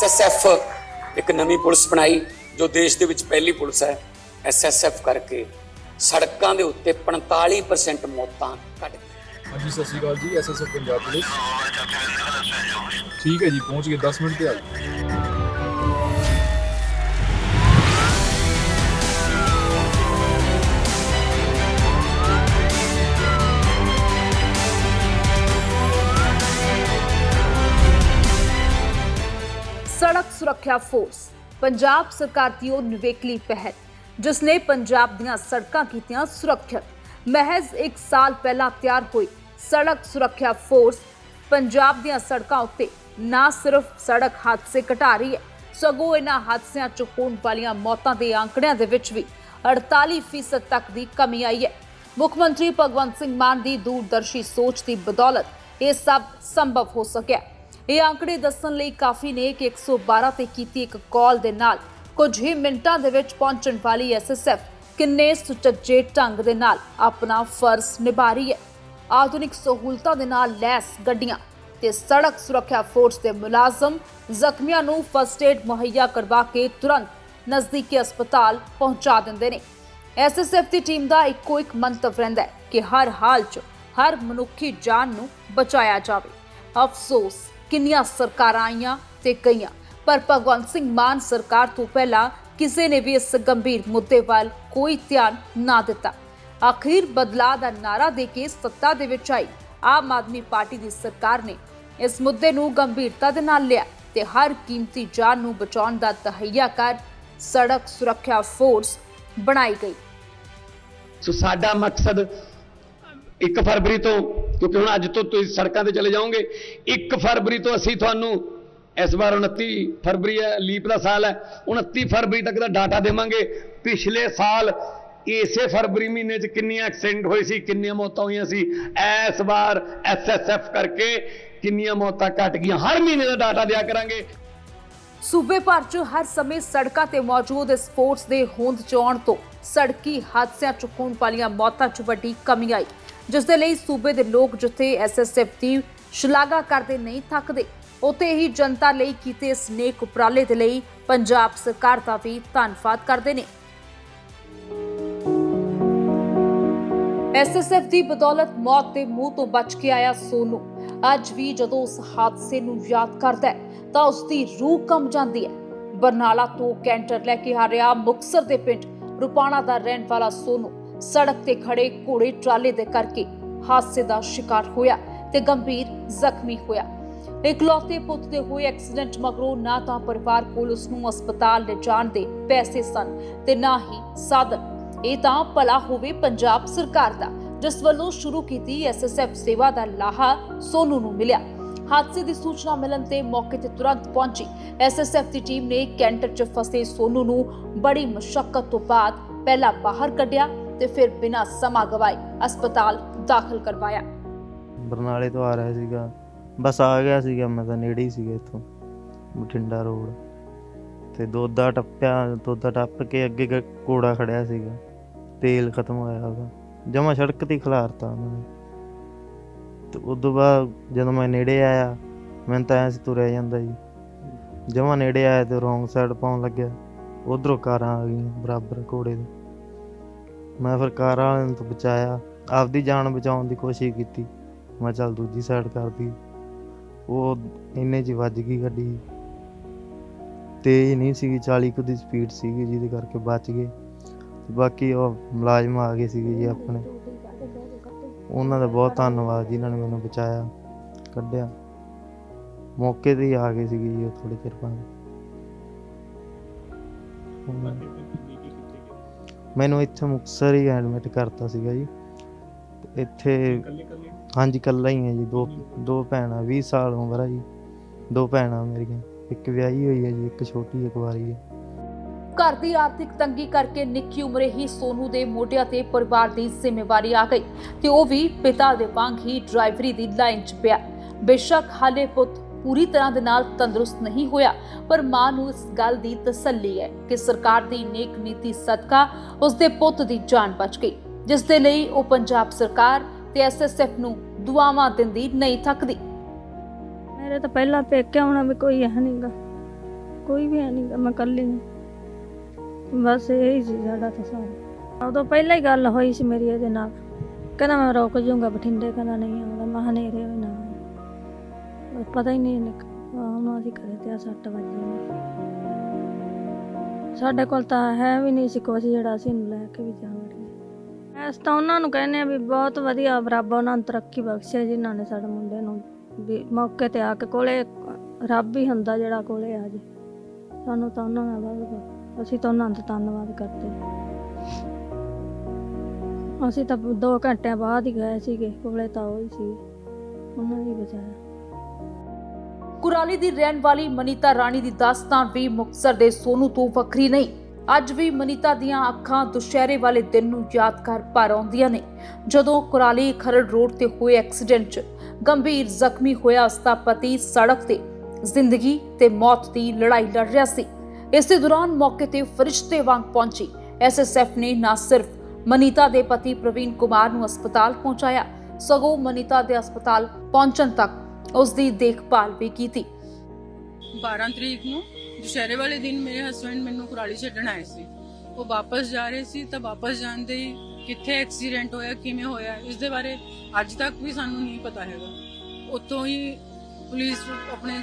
SSF ਇੱਕ ਨਵੀਂ police ਬਣਾਈ ਜੋ ਦੇਸ਼ ਦੇ ਵਿੱਚ ਪਹਿਲੀ ਪੁਲਿਸ ਹੈ ਐਸਐਸਐਫ ਕਰਕੇ। ਸੜਕਾਂ ਦੇ ਉੱਤੇ 45% ਮੌਤਾਂ ਘਟ ਗਈਆਂ ਹਾਂਜੀ ਸਤਿ ਸ਼੍ਰੀ ਅਕਾਲ ਜੀ ਐਸਐਸਐਫ ਪੰਜਾਬ ਪੁਲਿਸ। ਠੀਕ ਹੈ ਜੀ ਪਹੁੰਚ ਗਏ 10 ਮਿੰਟ ਤੇ ਆ ਗਏ। ਸੜਕ ਸੁਰੱਖਿਆ ਫੋਰਸ, ਪੰਜਾਬ ਸਰਕਾਰ ਦੀ ਉਹ ਨਿਵੇਕਲੀ ਪਹਿਲ, ਜਿਸ ਨੇ ਪੰਜਾਬ ਦੀਆਂ ਸੜਕਾਂ ਕੀਤੀਆਂ ਸੁਰੱਖਿਅਤ। ਮਹਿਜ਼ 1 ਸਾਲ ਪਹਿਲਾਂ ਤਿਆਰ ਹੋਈ ਸੜਕ ਸੁਰੱਖਿਆ ਫੋਰਸ, ਪੰਜਾਬ ਦੀਆਂ ਸੜਕਾਂ ਉੱਤੇ ਨਾ ਸਿਰਫ ਸੜਕ ਹਾਦਸੇ ਘਟਾ ਰਹੀ ਹੈ, ਸਗੋਂ ਇਹਨਾਂ ਹਾਦਸਿਆਂ 'ਚ ਹੋਣ ਵਾਲੀਆਂ ਮੌਤਾਂ ਦੇ ਅੰਕੜਿਆਂ ਦੇ ਵਿੱਚ ਵੀ 48% ਤੱਕ ਦੀ ਕਮੀ ਆਈ ਹੈ। ਮੁੱਖ ਮੰਤਰੀ ਭਗਵੰਤ ਸਿੰਘ ਮਾਨ ਦੀ ਦੂਰਦਰਸ਼ੀ ਸੋਚ ਦੀ ਬਦੌਲਤ ਇਹ ਸਭ ਸੰਭਵ ਹੋ ਸਕਿਆ। ਇਹ ਅੰਕੜੇ ਦੱਸਣ ਲਈ ਕਾਫੀ ਨੇ ਕਿ 112 ਤੇ ਕੀਤੀ ਇੱਕ ਕਾਲ ਦੇ ਨਾਲ ਕੁਝ ਹੀ ਮਿੰਟਾਂ ਦੇ ਵਿੱਚ ਪਹੁੰਚਣ ਵਾਲੀ ਐਸਐਸਐਫ ਕਿੰਨੇ ਸੁਚੱਜੇ ਢੰਗ ਦੇ ਨਾਲ ਆਪਣਾ ਫਰਜ਼ ਨਿਭਾ ਰਹੀ ਹੈ। ਆਧੁਨਿਕ ਸਹੂਲਤਾਂ ਦੇ ਨਾਲ ਲੈਸ ਗੱਡੀਆਂ ਤੇ ਸੜਕ ਸੁਰੱਖਿਆ ਫੋਰਸ ਦੇ ਮੁਲਾਜ਼ਮ ਜ਼ਖਮੀਆਂ ਨੂੰ ਫਸਟ ਏਡ ਮੁਹੱਈਆ ਕਰਵਾ ਕੇ ਤੁਰੰਤ ਨਜ਼ਦੀਕੀ ਹਸਪਤਾਲ ਪਹੁੰਚਾ ਦਿੰਦੇ ਨੇ। ਐਸਐਸਐਫ ਦੀ ਟੀਮ ਦਾ ਇੱਕੋ ਇੱਕ ਮੰਤਵ ਰਹਿੰਦਾ ਹੈ ਕਿ ਹਰ ਹਾਲ 'ਚ ਹਰ ਮਨੁੱਖੀ ਜਾਨ ਨੂੰ ਬਚਾਇਆ ਜਾਵੇ। ਅਫਸੋਸ ਕਿੰਨੀਆਂ ਸਰਕਾਰਾਂ ਆਈਆਂ ਤੇ ਗਈਆਂ ਪਰ ਭਗਵੰਤ ਸਿੰਘ ਮਾਨ ਸਰਕਾਰ ਤੋਂ ਪਹਿਲਾਂ ਕਿਸੇ ਨੇ ਵੀ ਇਸ ਗੰਭੀਰ ਮੁੱਦੇ ਵੱਲ ਕੋਈ ਧਿਆਨ ਨਾ ਦਿੱਤਾ। ਆਖਿਰ ਬਦਲਾਅ ਦਾ ਨਾਰਾ ਦੇ ਕੇ ਸੱਤਾ ਦੇ ਵਿੱਚ ਆਈ। ਆਮ ਆਦਮੀ ਪਾਰਟੀ ਦੀ ਸਰਕਾਰ ਨੇ ਇਸ ਮੁੱਦੇ ਨੂੰ ਗੰਭੀਰਤਾ ਦੇ ਨਾਲ ਲਿਆ ਤੇ ਹਰ ਕੀਮਤੀ ਜਾਨ ਨੂੰ ਬਚਾਉਣ ਦਾ ਤਹਈਆ ਕਰ ਸੜਕ ਸੁਰੱਖਿਆ ਫੋਰਸ ਬਣਾਈ ਗਈ। ਸੋ ਸਾਡਾ ਮਕਸਦ 1 ਫਰਵਰੀ ਤੋਂ ਕਿਉਂਕਿ ਹੁਣ ਅੱਜ ਤੋਂ ਤੁਸੀਂ ਸੜਕਾਂ ਤੇ ਚਲੇ ਜਾਓਗੇ 1 ਫਰਵਰੀ ਤੋਂ ਅਸੀਂ ਤੁਹਾਨੂੰ ਇਸ ਵਾਰ 29 ਫਰਵਰੀ ਹੈ, ਲੀਪ ਦਾ ਸਾਲ ਹੈ 29 ਫਰਵਰੀ ਤੱਕ ਦਾ ਡਾਟਾ ਦੇਵਾਂਗੇ। ਪਿਛਲੇ ਸਾਲ ਇਸੇ ਫਰਵਰੀ ਮਹੀਨੇ 'ਚ ਕਿੰਨੀਆਂ ਐਕਸੀਡੈਂਟ ਹੋਏ ਸੀ, ਕਿੰਨੀਆਂ ਮੌਤਾਂ ਹੋਈਆਂ ਸੀ, ਇਸ ਵਾਰ ਐਸਐਸਐਫ ਕਰਕੇ ਕਿੰਨੀਆਂ ਮੌਤਾਂ ਘਟ ਗਈਆਂ। ਹਰ ਮਹੀਨੇ ਦਾ ਡਾਟਾ ਦਿਆ ਕਰਾਂਗੇ। ਸੂਬੇ ਭਰ 'ਚ ਹਰ ਸਮੇਂ ਸੜਕਾਂ ਤੇ ਮੌਜੂਦ ਇਸ ਦੇ ਹੋਂਦ 'ਚ ਆਉਣ ਤੋਂ ਸੜਕੀ ਹਾਦਸਿਆਂ 'ਚ ਹੋਣ ਵਾਲੀਆਂ ਮੌਤਾਂ 'ਚ ਵੱਡੀ ਕਮੀ ਆਈ, ਜਿਸ ਦੇ ਲਈ ਸੂਬੇ ਦੇ ਲੋਕ ਜਿੱਥੇ ਐਸਐਸਐਫ ਦੀ ਸ਼ਲਾਘਾ ਕਰਦੇ ਨਹੀਂ ਥੱਕਦੇ, ਉੱਥੇ ਹੀ ਜਨਤਾ ਲਈ ਕੀਤੇ ਇਸ ਨੇਕ ਉਪਰਾਲੇ ਦੇ ਲਈ ਪੰਜਾਬ ਸਰਕਾਰ ਦਾ ਵੀ ਧੰਨਵਾਦ ਕਰਦੇ ਨੇ। ਐਸਐਸਐਫ ਦੀ ਬਦੌਲਤ ਮੌਤ ਦੇ ਮੂੰਹ ਤੋਂ ਬਚ ਕੇ ਆਇਆ ਸੋਨੂ। ਅੱਜ ਵੀ ਜਦੋਂ ਉਸ ਹਾਦਸੇ ਨੂੰ ਯਾਦ ਕਰਦਾ ਹੈ, ਤਾਂ ਉਸ ਦੀ ਰੂਹ ਕੰਬ ਜਾਂਦੀ ਹੈ। ਬਰਨਾਲਾ ਤੋਂ ਕੈਂਟਰ ਲੈ ਕੇ ਆ ਰਿਹਾ ਮੁਕਸਰ ਦੇ ਪਿੰਡ ਰੁਪਾਣਾ ਦਾ ਰਹਿਣ ਵਾਲਾ ਸੋਨੂ। ਸੜਕ ਤੇ ਖੜੇ ਘੋੜੇ ਟਰਾਲੇ ਦੇ ਕਰਕੇ ਹਾਦਸੇ ਦਾ ਸ਼ਿਕਾਰ ਹੋਇਆ ਤੇ ਗੰਭੀਰ ਜ਼ਖਮੀ ਹੋਇਆ। ਇਕਲੌਤੇ ਪੁੱਤ ਦੇ ਹੋਏ ਐਕਸੀਡੈਂਟ ਮਗਰੋਂ ਨਾ ਤਾਂ ਪਰਿਵਾਰ ਕੋਲ ਉਸ ਨੂੰ ਹਸਪਤਾਲ ਲਿਜਾਣ ਦੇ ਪੈਸੇ ਸਨ ਤੇ ਨਾ ਹੀ ਸਾਧਨ। ਇਹ ਤਾਂ ਭਲਾ ਹੋਵੇ ਪੰਜਾਬ ਸਰਕਾਰ ਦਾ। ਜਿਸ ਵੱਲੋਂ ਸ਼ੁਰੂ ਕੀਤੀ ਐਸਐਸਐਫ ਸੇਵਾ ਦਾ ਲਾਹਾ ਸੋਨੂ ਨੂੰ ਮਿਲਿਆ। ਹਾਦਸੇ ਦੀ ਸੂਚਨਾ ਮਿਲਣ ਤੇ ਮੌਕੇ ਤੇ ਤੁਰੰਤ ਪਹੁੰਚੀ। ਐਸਐਸਐਫ ਦੀ ਟੀਮ ਨੇ ਕੈਂਟਰ 'ਚ ਫਸੇ ਸੋਨੂ ਨੂੰ ਬੜੀ ਮੁਸ਼ਕਲ ਤੋਂ ਬਾਅਦ ਪਹਿਲਾਂ ਬਾਹਰ ਕੱਢਿਆ ਤੇ ਫਿਰ ਬਿਨਾਂ ਸਮਾਂ ਗਵਾਏ ਹਸਪਤਾਲ ਦਾਖਲ ਕਰਵਾਇਆ। ਬਰਨਾਲੇ ਤੋਂ ਆ ਰਿਹਾ ਸੀਗਾ। ਬਸ ਆ ਗਿਆ ਸੀਗਾ, ਮੈਂ ਤਾਂ ਨੇੜੇ ਹੀ ਸੀਗਾ ਇੱਥੋਂ, ਬਠਿੰਡਾ ਰੋਡ। ਤੇ ਦੋਦਾ ਟੱਪਿਆ, ਦੋਦਾ ਟੱਪ ਕੇ ਅੱਗੇ ਗ- ਘੋੜਾ ਖੜਿਆ ਸੀਗਾ। ਤੇਲ ਖਤਮ ਹੋਇਆ ਉਹਦਾ। ਜਮਾ ਸੜਕ ਤੇ ਹੀ ਖਿਲਾਰਤਾ ਉਹਨਾਂ ਨੇ। ਤੇ ਉਦੋਂ ਬਾਅਦ ਜਦੋਂ ਮੈਂ ਨੇੜੇ ਆਇਆ ਮੈਂ ਤਾਂ ਐਂ ਸੀ ਤੁਰਿਆ ਜਾਂਦਾ ਜੀ। ਜਮਾ ਨੇੜੇ ਆਇਆ ਤੇ ਰੋਂਗ ਸਾਈਡ ਪਾਉਣ ਲੱਗਿਆ। ਉਧਰੋਂ ਕਾਰਾਂ ਆ ਗਈਆਂ ਬਰਾਬਰ ਘੋੜੇ ਦੇ ਮੈਂ ਫਿਰ ਕਾਰ ਵਾਲਿਆਂ ਨੂੰ ਤਾਂ ਬਚਾਇਆ। ਆਪਦੀ ਜਾਨ ਬਚਾਉਣ ਦੀ ਕੋਸ਼ਿਸ਼ ਕੀਤੀ। ਮੈਂ ਚੱਲ ਦੂਜੀ ਸਾਈਡ ਕਰਦੀ। ਉਹ ਇੰਨੇ 'ਚ ਵੱਜ ਗਈ ਗੱਡੀ। ਤੇਜ਼ ਨਹੀਂ ਸੀਗੀ 40 ਕੁ ਦੀ ਸਪੀਡ ਸੀਗੀ, ਜਿਹਦੇ ਕਰਕੇ ਬਚ ਗਏ। ਬਾਕੀ ਉਹ ਮੁਲਾਜ਼ਮ ਆ ਗਏ ਸੀਗੇ ਜੀ ਆਪਣੇ। ਉਹਨਾਂ ਦਾ ਬਹੁਤ ਧੰਨਵਾਦ ਜਿਨ੍ਹਾਂ ਨੇ ਮੈਨੂੰ ਬਚਾਇਆ, ਕੱਢਿਆ। ਮੌਕੇ ਤੇ ਹੀ ਆ ਗਏ ਸੀਗੇ ਜੀ ਉਹ ਥੋੜੇ ਚਿਰ ਬਾਅਦ। ਮੈਨੂੰ ਇੱਥੇ ਮੁਕਤਸਰ ਹੀ ਐਡਮਿਟ ਕਰਤਾ ਸੀਗਾ ਜੀ। ਇੱਥੇ ਹਾਂਜੀ ਕੱਲਾ ਹੀ ਹੈ ਜੀ, ਦੋ ਦੋ ਭੈਣਾਂ 20 ਸਾਲ ਉਮਰ ਆ ਜੀ। ਦੋ ਭੈਣਾਂ ਮੇਰੀਆਂ, ਇੱਕ ਵਿਆਹੀ ਹੋਈ ਹੈ ਜੀ, ਇੱਕ ਛੋਟੀ, ਇੱਕ ਵਾਰੀ ਹੈ। ਘਰ ਦੀ ਆਰਥਿਕ ਤੰਗੀ ਕਰਕੇ ਨਿੱਕੀ ਉਮਰੇ ਹੀ ਸੋਨੂ ਦੇ ਮੋਢਿਆਂ ਤੇ ਪਰਿਵਾਰ ਦੀ ਜ਼ਿੰਮੇਵਾਰੀ ਆ ਗਈ ਤੇ ਉਹ ਵੀ ਪਿਤਾ ਦੇ ਵਾਂਗ ਹੀ ਡਰਾਈਵਰੀ ਦੀ ਲਾਈਨ 'ਚ ਪਿਆ। ਬੇਸ਼ੱਕ ਹਾਲੇ ਪੁੱਤ ਪੂਰੀ ਤਰ੍ਹਾਂ ਦੇ ਨਾਲ ਤੰਦਰੁਸਤ ਨਹੀਂ ਹੋਇਆ, ਪਰ ਮਾਂ ਨੂੰ ਇਸ ਗੱਲ ਦੀ ਤਸੱਲੀ ਹੈ ਕਿ ਸਰਕਾਰ ਦੀ ਨੇਕ ਨੀਤੀ ਸਦਕਾ ਉਸ ਦੇ ਪੁੱਤ ਦੀ ਜਾਨ ਬਚ ਗਈ, ਜਿਸ ਦੇ ਲਈ ਉਹ ਪੰਜਾਬ ਸਰਕਾਰ ਤੇ ਐਸਐਸਐਫ ਨੂੰ ਦੁਆਵਾਂ ਦਿੰਦੀ ਨਹੀਂ ਥੱਕਦੀ। ਮੇਰੇ ਤਾਂ ਪਹਿਲਾਂ ਪੇਕੇ ਆਉਣਾ ਵੀ ਕੋਈ ਹੈ ਨਹੀਂਗਾ ਕੋਈ ਵੀ ਹੈ ਨਹੀਂ ਮੈਂ ਇਕੱਲੀ ਹਾਂ ਬਸ ਇਹੀ ਸੀ ਸਾਡਾ ਤਾਂ ਸਾਰਾ। ਉਦੋਂ ਪਹਿਲਾਂ ਹੀ ਗੱਲ ਹੋਈ ਸੀ ਮੇਰੀ ਇਹਦੇ ਨਾਲ। ਕਹਿੰਦਾ ਮੈਂ ਰੁਕ ਜਾਊਂਗਾ ਬਠਿੰਡੇ, ਕਹਿੰਦਾ ਨਹੀਂ ਆਉਂਦਾ। ਮੈਂ ਹਨੇਰੇ ਵੀ ਨਾ ਆਉਣਾ। ਪਤਾ ਹੀ ਨਹੀਂ ਨਿਕ ਉਹਨੂੰ ਅਸੀਂ ਕਰੇ ਤੇ ਆ 6 ਵਜੇ ਸਾਡੇ ਕੋਲ ਤਾਂ ਹੈ ਵੀ ਨਹੀਂ ਸੀ ਕੁਛ ਜਿਹੜਾ ਅਸੀਂ ਇਹਨੂੰ ਲੈ ਕੇ ਵੀ ਜਾ ਇਸ ਤਾਂ ਉਹਨਾਂ ਨੂੰ ਕਹਿੰਦੇ ਆ ਵੀ ਬਹੁਤ ਵਧੀਆ ਰੱਬ ਉਹਨਾਂ ਨੂੰ ਤਰੱਕੀ ਬਖਸ਼ੇ ਜਿਨ੍ਹਾਂ ਨੇ ਸਾਡੇ ਮੁੰਡੇ ਨੂੰ। ਵੀ ਮੌਕੇ ਤੇ ਆ ਕੇ ਕੋਲੇ ਰੱਬ ਹੀ ਹੁੰਦਾ ਜਿਹੜਾ ਕੋਲੇ ਆ ਜੇ। ਸਾਨੂੰ ਤਾਂ ਉਹਨਾਂ ਨਾਲ ਬਹੁਤ ਅਸੀਂ ਤਾਂ ਉਹਨਾਂ ਦਾ ਧੰਨਵਾਦ ਕਰਦੇ। ਹਾਂ। ਅਸੀਂ ਤਾਂ 2 ਘੰਟਿਆਂ ਬਾਅਦ ਹੀ ਗਏ ਸੀਗੇ, ਕੋਲੇ ਤਾਂ ਉਹ ਹੀ ਸੀ। ਉਹਨਾਂ ਨੇ ਹੀ ਬਚਾਇਆ। ਕੁਰਾਲੀ ਦੀ ਰਹਿਣ ਵਾਲੀ ਮਨੀਤਾ ਰਾਣੀ ਦੀ ਦਾਸਤਾਨ ਵੀ ਮੁਕਤਸਰ ਦੇ ਸੋਨੂ ਤੋਂ ਵੱਖਰੀ ਨਹੀਂ। ਅੱਜ ਵੀ ਮਨੀਤਾ ਦੀਆਂ ਅੱਖਾਂ ਦੁਸ਼ਹਿਰੇ ਵਾਲੇ ਦਿਨ ਨੂੰ ਯਾਦ ਕਰ ਭਰ ਆਉਂਦੀਆਂ ਨੇ। ਜਦੋਂ ਕੁਰਾਲੀ ਖਰੜ ਰੋਡ ਤੇ ਹੋਏ ਐਕਸੀਡੈਂਟ 'ਚ ਗੰਭੀਰ ਜ਼ਖਮੀ ਹੋਇਆ ਉਸਦਾ ਪਤੀ ਸੜਕ ਤੇ ਜ਼ਿੰਦਗੀ ਤੇ ਮੌਤ ਦੀ ਲੜਾਈ ਲੜ ਰਿਹਾ ਸੀ। ਇਸੇ ਦੌਰਾਨ ਮੌਕੇ ਤੇ ਫਰਿਸ਼ਤੇ ਵਾਂਗ ਪਹੁੰਚੀ। ਐਸਐਸਐਫ ਨੇ ਨਾ ਸਿਰਫ ਮਨੀਤਾ ਦੇ ਪਤੀ ਪ੍ਰਵੀਨ ਕੁਮਾਰ ਨੂੰ ਹਸਪਤਾਲ ਪਹੁੰਚਾਇਆ, ਸਗੋਂ ਮਨੀਤਾ ਦੇ ਹਸਪਤਾਲ ਪਹੁੰਚਣ ਤੱਕ ਉਸ ਦੀ ਦੇਖਭਾਲ ਵੀ ਕੀਤੀ। 12 ਤਰੀਕ ਨੂੰ ਦੁਸ਼ਹਿਰੇ ਵਾਲੇ ਦਿਨ ਮੇਰੇ ਹਸਬੰਡ ਮੈਨੂੰ ਕੁਰਾਲੀ ਛੱਡਣ ਆਏ ਸੀ। ਉਹ ਵਾਪਸ ਜਾ ਰਹੇ ਸੀ ਤਾਂ ਵਾਪਸ ਜਾਂਦੇ ਹੀ ਕਿੱਥੇ ਐਕਸੀਡੈਂਟ ਹੋਇਆ, ਕਿਵੇਂ ਹੋਇਆ, ਇਸ ਦੇ ਬਾਰੇ ਅੱਜ ਤੱਕ ਵੀ ਸਾਨੂੰ ਨਹੀਂ ਪਤਾ ਹੈਗਾ। ਉੱਥੋਂ ਹੀ ਪੁਲਿਸ ਆਪਣੇ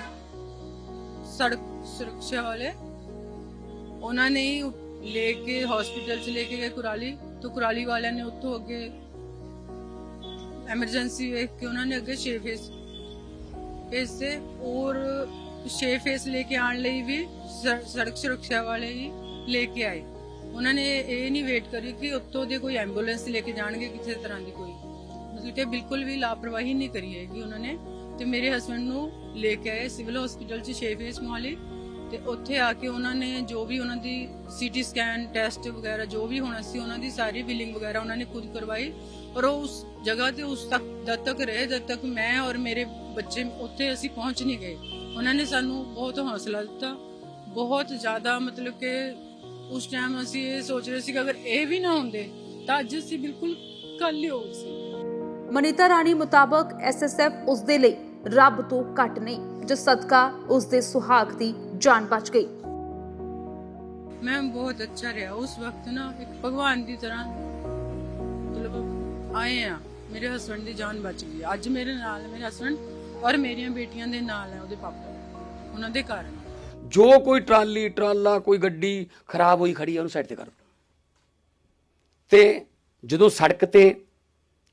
ਸੜਕ ਸੁਰੱਖਿਆ ਵਾਲੇ ਉਹਨਾਂ ਨੇ ਹੀ ਲੈ ਕੇ ਹਸਪੀਟਲ ਚ ਲੈ ਕੇ ਗਏ ਕੁਰਾਲੀ। ਤਾਂ ਕੁਰਾਲੀ ਵਾਲਿਆਂ ਨੇ ਉੱਥੋਂ ਅੱਗੇ ਐਮਰਜੈਂਸੀ ਵੇਖ ਕੇ ਉਹਨਾਂ ਨੇ ਅੱਗੇ ਛੇ ਫੇਸ ਭੇਜਦੇ ਔਰ ਛੇ ਫੇਸ ਲੈ ਕੇ ਆਉਣ ਲਈ ਵੀ ਸੜਕ ਸੁਰੱਖਿਆ ਵਾਲੇ ਹੀ ਲੈ ਕੇ ਆਏ। ਉਹਨਾਂ ਨੇ ਇਹ ਨਹੀਂ ਵੇਟ ਕਰੀ ਕਿ ਉੱਤੋਂ ਦੇ ਕੋਈ ਐਂਬੂਲੈਂਸ ਲੈ ਕੇ ਜਾਣਗੇ ਕਿਸੇ ਤਰ੍ਹਾਂ ਦੀ ਕੋਈ। ਮਤਲਬ ਕਿ ਬਿਲਕੁਲ ਵੀ ਲਾਪਰਵਾਹੀ ਨਹੀਂ ਕਰੀ ਹੈਗੀ ਉਹਨਾਂ ਨੇ। ਤੇ ਮੇਰੇ ਹਸਬੰਡ ਨੂੰ ਲੈ ਕੇ ਆਏ ਸਿਵਲ ਹਸਪੀਟਲ 'ਚ ਛੇ ਫੇਸ ਮੋਹਾਲੀ। ਤੇ ਉੱਥੇ ਆ ਕੇ ਉਹਨਾਂ ਨੇ ਜੋ ਵੀ ਉਹਨਾਂ ਦੀ ਸੀਟੀ ਸਕੈਨ, ਟੈਸਟ ਵਗੈਰਾ ਜੋ ਵੀ ਹੋਣਾ ਸੀ, ਉਹਨਾਂ ਦੀ ਸਾਰੀ ਬਿਲਿੰਗ ਵਗੈਰਾ ਉਹਨਾਂ ਨੇ ਖੁਦ ਕਰਵਾਈ ਔਰ ਉਹ ਉਸ ਜਗ੍ਹਾ ਤੇ ਉਸ ਤੱਕ, ਜਦ ਤੱਕ ਰਹੇ, ਜਦ ਤੱਕ ਮੈਂ ਔਰ ਮੇਰੇ ਬੱਚੇ ਉੱਥੇ ਅਸੀਂ ਪਹੁੰਚ ਨਹੀਂ ਗਏ। ਉਹਨਾਂ ਨੇ ਸਾਨੂੰ ਬਹੁਤ ਹੌਸਲਾ ਦਿੱਤਾ। ਬਹੁਤ ਜ਼ਿਆਦਾ ਮਤਲਬ ਕਿ ਉਸ ਟਾਈਮ ਅਸੀਂ ਇਹ ਸੋਚ ਰਹੇ ਸੀ ਕਿ ਅਗਰ ਇਹ ਵੀ ਨਾ ਹੁੰਦੇ, ਤਾਂ ਅੱਜ ਅਸੀਂ ਬਿਲਕੁਲ ਕੱਲ ਹੀ ਹੋ ਸੀ। ਮਨੀਤਾ ਰਾਣੀ ਮੁਤਾਬਕ ਐਸਐਸਐਫ ਉਸ ਦੇ ਲਈ ਰੱਬ ਤੋਂ ਘੱਟ ਨਹੀਂ ਜਿਸ ਸਦਕਾ ਉਸ ਦੇ ਸੁਹਾਗ ਦੀ ਜਾਨ ਬਚ ਗਈ। ਮੈਂ ਬਹੁਤ ਅੱਛਾ ਰਿਹਾ। ਉਸ ਵਕਤ ਨਾ ਇੱਕ ਭਗਵਾਨ ਦੀ ਤਰ੍ਹਾਂ ਮਤਲਬ ਆਏ ਆ। ਮੇਰੇ ਹਸਬੰਡ ਦੀ ਜਾਨ ਬਚ ਗਈ। ਅੱਜ ਮੇਰੇ ਨਾਲ ਹੈ ਮੇਰੇ ਹਸਬੰਡ ਔਰ ਮੇਰੀਆਂ ਬੇਟੀਆਂ ਦੇ ਨਾਲ ਹੈ ਉਹਦੇ ਪਾਪਾ। ਉਹਨਾਂ ਦੇ ਕਾਰਨ ਜੋ ਕੋਈ ਟਰਾਲੀ ਟਰਾਲਾ ਕੋਈ ਗੱਡੀ ਖਰਾਬ ਹੋਈ ਖੜੀ ਹੈ ਉਹਨੂੰ ਸਾਈਡ ਤੇ ਕਰ ਤੇ ਜਦੋਂ ਸੜਕ ਤੇ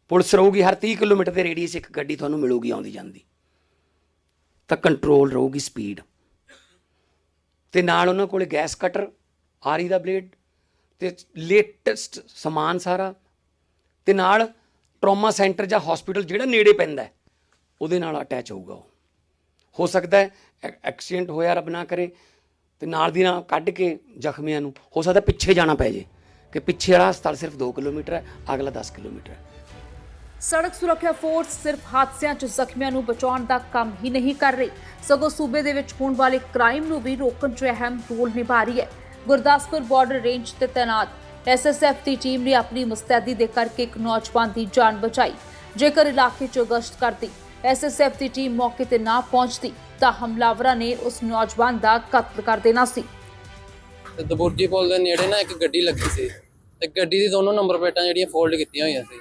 ਪੁਲਿਸ ਰਹੂਗੀ ਹਰ 30 ਕਿਲੋਮੀਟਰ ਦੇ ਰੇਡੀਅਸ ਇੱਕ ਗੱਡੀ ਤੁਹਾਨੂੰ ਮਿਲੂਗੀ ਆਉਂਦੀ ਜਾਂਦੀ। ਤਾਂ ਕੰਟਰੋਲ ਰਹੂਗੀ ਸਪੀਡ ਤੇ ਨਾਲ ਉਹਨਾਂ ਕੋਲੇ ਗੈਸ ਕਟਰ, ਆਰੀ ਦਾ ਬਲੇਡ ਤੇ ਲੇਟੈਸਟ ਸਮਾਨ ਸਾਰਾ ਤੇ ਨਾਲ ਟਰੋਮਾ ਸੈਂਟਰ ਜਾਂ ਹਸਪੀਟਲ ਜਿਹੜਾ ਨੇੜੇ ਪੈਂਦਾ ਉਹਦੇ ਨਾਲ ਅਟੈਚ ਹੋਊਗਾ ਉਹ। ਹੋ ਸਕਦਾ ਹੈ ਐ- ਐਕਸੀਡੈਂਟ ਹੋਇਆ ਰੱਬ ਨਾ ਕਰੇ ਤੇ ਨਾਲ ਦੀ ਨਾਲ ਕੱਢ ਕੇ ਜ਼ਖਮੀਆਂ ਨੂੰ, ਹੋ ਸਕਦਾ ਪਿੱਛੇ ਜਾਣਾ ਪੈ ਜੇ ਕਿ ਪਿੱਛੇ ਵਾਲਾ ਹਸਪਤਾਲ ਸਿਰਫ 2 ਕਿਲੋਮੀਟਰ ਹੈ, ਅਗਲਾ 10 ਕਿਲੋਮੀਟਰ ਹੈ। ਸੜਕ ਸੁਰੱਖਿਆ ਫੋਰਸ ਸਿਰਫ ਹਾਦਸਿਆਂ 'ਚ ਜ਼ਖਮੀਆਂ ਨੂੰ ਬਚਾਉਣ ਦਾ ਕੰਮ ਹੀ ਨਹੀਂ ਕਰ ਰਹੀ। ਸਗੋਂ ਸੂਬੇ ਦੇ ਵਿੱਚ ਹੋਣ ਵਾਲੇ ਕ੍ਰਾਈਮ ਨੂੰ ਵੀ ਰੋਕਣ 'ਚ ਅਹਿਮ ਰੋਲ ਨਿਭਾ ਰਹੀ ਹੈ। ਗੁਰਦਾਸਪੁਰ ਬਾਰਡਰ ਰੇਂਜ ਤੇ ਤੈਨਾਤ ਐਸਐਸਐਫ ਦੀ ਟੀਮ ਨੇ ਆਪਣੀ ਮੁਸਤੈਦੀ ਦੇ ਕਰਕੇ ਇੱਕ ਨੌਜਵਾਨ ਦੀ ਜਾਨ ਬਚਾਈ। ਜੇਕਰ ਇਲਾਕੇ 'ਚ ਗਸ਼ਤ ਕਰਦੀ ਐਸਐਸਐਫ ਦੀ ਟੀਮ ਮੌਕੇ ਤੇ ਨਾ ਪਹੁੰਚਦੀ, ਤਾਂ ਹਮਲਾਵਰਾਂ ਨੇ ਉਸ ਨੌਜਵਾਨ ਦਾ ਕਤਲ ਕਰ ਦੇਣਾ ਸੀ। ਦਬੁਰਜੀ ਪੁਲ ਦੇ ਨੇੜੇ ਨਾ ਇੱਕ ਗੱਡੀ ਲੱਗੀ ਸੀ। ਤੇ ਗੱਡੀ ਦੀ ਦੋਨੋਂ ਨੰਬਰ ਪਲੇਟਾਂ ਜਿਹੜੀਆਂ ਫੋਲਡ ਕੀਤੀਆਂ ਹੋਈਆਂ ਸੀ।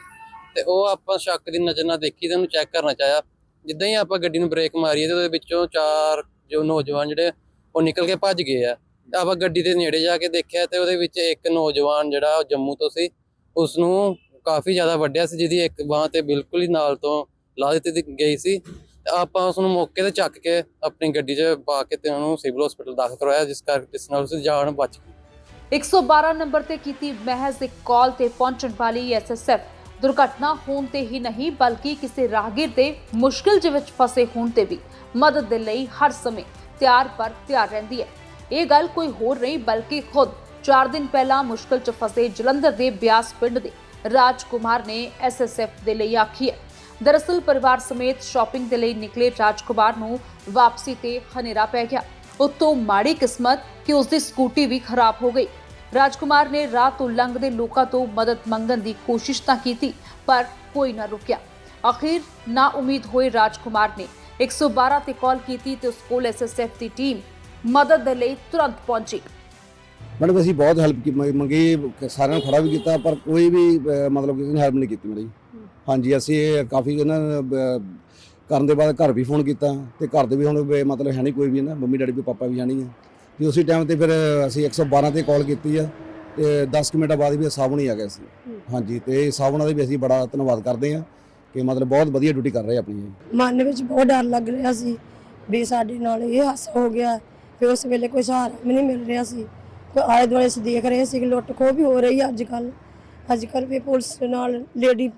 ਤੇ ਉਹ ਆਪਾਂ ਸ਼ੱਕ ਦੀ ਨਜ਼ਰ ਨਾਲ ਦੇਖੀ ਤੇ ਉਹਨੂੰ ਚੈੱਕ ਕਰਨਾ ਚਾਹਿਆ। ਜਿੱਦਾਂ ਹੀ ਆਪਾਂ ਗੱਡੀ ਨੂੰ ਬ੍ਰੇਕ ਮਾਰੀ ਤੇ ਉਹਦੇ ਵਿੱਚੋਂ ਚਾਰ ਜੋ ਨੌਜਵਾਨ ਜਿਹੜੇ, ਉਹ ਨਿਕਲ ਕੇ ਭੱਜ ਗਏ ਆ। ਆਪਾਂ ਗੱਡੀ ਦੇ ਨੇੜੇ ਜਾ ਕੇ ਦੇਖਿਆ ਤੇ ਉਹਦੇ ਵਿੱਚ ਇੱਕ ਨੌਜਵਾਨ ਜਿਹੜਾ, ਉਹ ਜੰਮੂ ਤੋਂ ਸੀ। ਉਸ ਨੂੰ ਕਾਫੀ ਜ਼ਿਆਦਾ ਵੱਡਿਆ ਸੀ, ਜਿਹਦੀ ਇੱਕ ਬਾਹ ਤੇ ਬਿਲਕੁਲ ਹੀ ਨਾਲ ਤੋਂ ਲਾ ਦਿੱਤੀ ਗਈ ਸੀ। ਆਪਾਂ ਉਸ ਨੂੰ ਮੌਕੇ ਤੇ ਚੱਕ ਕੇ ਆਪਣੀ ਗੱਡੀ 'ਚ ਪਾ ਕੇ ਤੇ ਉਹਨੂੰ ਸਿਵਲ ਹਸਪੀਟਲ ਦਾਖਲ ਕਰਵਾਇਆ, ਜਿਸ ਕਰਕੇ ਜਿਸ ਨਾਲ ਉਸ ਜਾਨ ਬਚ ਗਈ। 112 ਨੰਬਰ ਤੇ ਕੀਤੀ ਮਹਿਜ਼ ਇੱਕ ਕਾਲ ਤੇ ਪਹੁੰਚਣ ਵਾਲੀ ਐਸਐਸਐਫ ਦੁਰਘਟਨਾ ਹੋਣ ਤੇ ਹੀ ਨਹੀਂ, ਬਲਕਿ ਕਿਸੇ ਰਾਹਗੀਰ ਦੇ ਮੁਸ਼ਕਿਲ ਦੇ ਵਿੱਚ ਫਸੇ ਹੋਣ ਤੇ ਵੀ ਮਦਦ ਦੇ ਲਈ ਹਰ ਸਮੇਂ ਤਿਆਰ ਪਰ ਤਿਆਰ ਰਹਿੰਦੀ ਹੈ। ਇਹ ਗੱਲ ਕੋਈ ਹੋਰ ਨਹੀਂ, ਬਲਕਿ ਖੁਦ 4 ਦਿਨ ਪਹਿਲਾਂ ਮੁਸ਼ਕਿਲ 'ਚ ਫਸੇ ਜਲੰਧਰ ਦੇ ਬਿਆਸ ਪਿੰਡ ਦੇ ਰਾਜਕੁਮਾਰ ਨੇ ਐਸਐਸਐਫ ਦੇ ਲਈ ਆਖੀ ਹੈ। ਦਰਅਸਲ ਪਰਿਵਾਰ ਸਮੇਤ ਸ਼ਾਪਿੰਗ ਦੇ ਲਈ ਨਿਕਲੇ ਰਾਜਕੁਮਾਰ ਨੂੰ ਵਾਪਸੀ ਤੇ ਹਨੇਰਾ ਪੈ ਗਿਆ। ਉਤੋਂ ਮਾੜੀ ਕਿਸਮਤ ਕਿ ਉਸ ਦੀ ਸਕੂਟੀ ਵੀ ਖਰਾਬ ਹੋ ਗਈ। ਰਾਜਕੁਮਾਰ ਨੇ ਰਾਹ ਤੋਂ ਲੰਘਦੇ ਲੋਕਾਂ ਤੋਂ ਮਦਦ ਮੰਗਣ ਦੀ ਕੋਸ਼ਿਸ਼ ਤਾਂ ਕੀਤੀ, ਪਰ ਕੋਈ ਨਾ ਰੁਕਿਆ। ਆਖਿਰ ਨਾ ਉਮੀਦ ਹੋਏ ਰਾਜਕੁਮਾਰ ਨੇ। 112 ਤੇ ਕਾਲ ਕੀਤੀ ਤੇ ਉਸ ਕੋਲ ਐਸਐਸਐਫ ਦੀ ਟੀਮ ਮਦਦ ਦੇ ਲਈ ਤੁਰੰਤ ਪਹੁੰਚੀ। ਮੈਡਮ, ਅਸੀਂ ਬਹੁਤ ਹੈਲਪ ਮੰਗੀ ਸਾਰਿਆਂ ਨੂੰ ਖੜਾ ਵੀ ਕੀਤਾ, ਪਰ ਕੋਈ ਵੀ ਮਤਲਬ ਕਿਸੇ ਨੇ ਹੈਲਪ ਨਹੀਂ ਕੀਤੀ ਮੇਰੀ ਹਾਂਜੀ, ਅਸੀਂ ਕਾਫੀ ਇਹਨਾਂ ਕਰਨ ਦੇ ਬਾਅਦ ਘਰ ਵੀ ਫੋਨ ਕੀਤਾ ਤੇ ਘਰ ਦੇ ਵੀ ਹੁਣ ਮਤਲਬ ਹੈ ਨਹੀਂ ਕੋਈ ਵੀ ਨਾ ਮੰਮੀ ਡੈਡੀ ਵੀ ਪਾਪਾ ਵੀ ਹੈ। ਆ ਤੇ ਉਸੇ ਟਾਈਮ ਤੇ ਫਿਰ ਅਸੀਂ 112 ਤੇ ਕਾਲ ਕੀਤੀ ਆ ਤੇ 10 ਕੁ ਮਿੰਟਾਂ ਬਾਅਦ ਵੀ ਸਾਬਣ ਹੀ ਆ ਗਿਆ ਸੀ। ਹਾਂਜੀ ਤੇ ਸਾਬਣਾ ਦੇ ਵੀ ਅਸੀਂ ਬੜਾ ਧੰਨਵਾਦ ਕਰਦੇ ਆ ਕਿ ਮਤਲਬ ਬਹੁਤ ਵਧੀਆ ਡਿਊਟੀ ਕਰ ਰਹੇ ਆਪਣੀ। ਮਨ ਵਿੱਚ ਬਹੁਤ ਡਰ ਲੱਗ ਰਿਹਾ ਸੀ ਵੀ ਸਾਡੇ ਨਾਲ ਇਹ ਹਾਸਾ ਹੋ ਗਿਆ ਫਿਰ ਉਸ ਵੇਲੇ ਕੋਈ ਸਹਾਰਾ ਵੀ ਨਹੀਂ ਮਿਲ ਰਿਹਾ ਸੀ। ਕੋਈ ਆਲੇ ਦੁਆਲੇ ਅਸੀਂ ਦੇਖ ਰਹੇ ਸੀ ਕਿ ਲੁੱਟ ਖੋਹ ਵੀ ਹੋ ਰਹੀ ਹੈ ਅੱਜ ਕੱਲ ਅੱਜ ਕੱਲ ਵੀ ਪੁਲਿਸ ਨਾਲ ਲੇਡੀ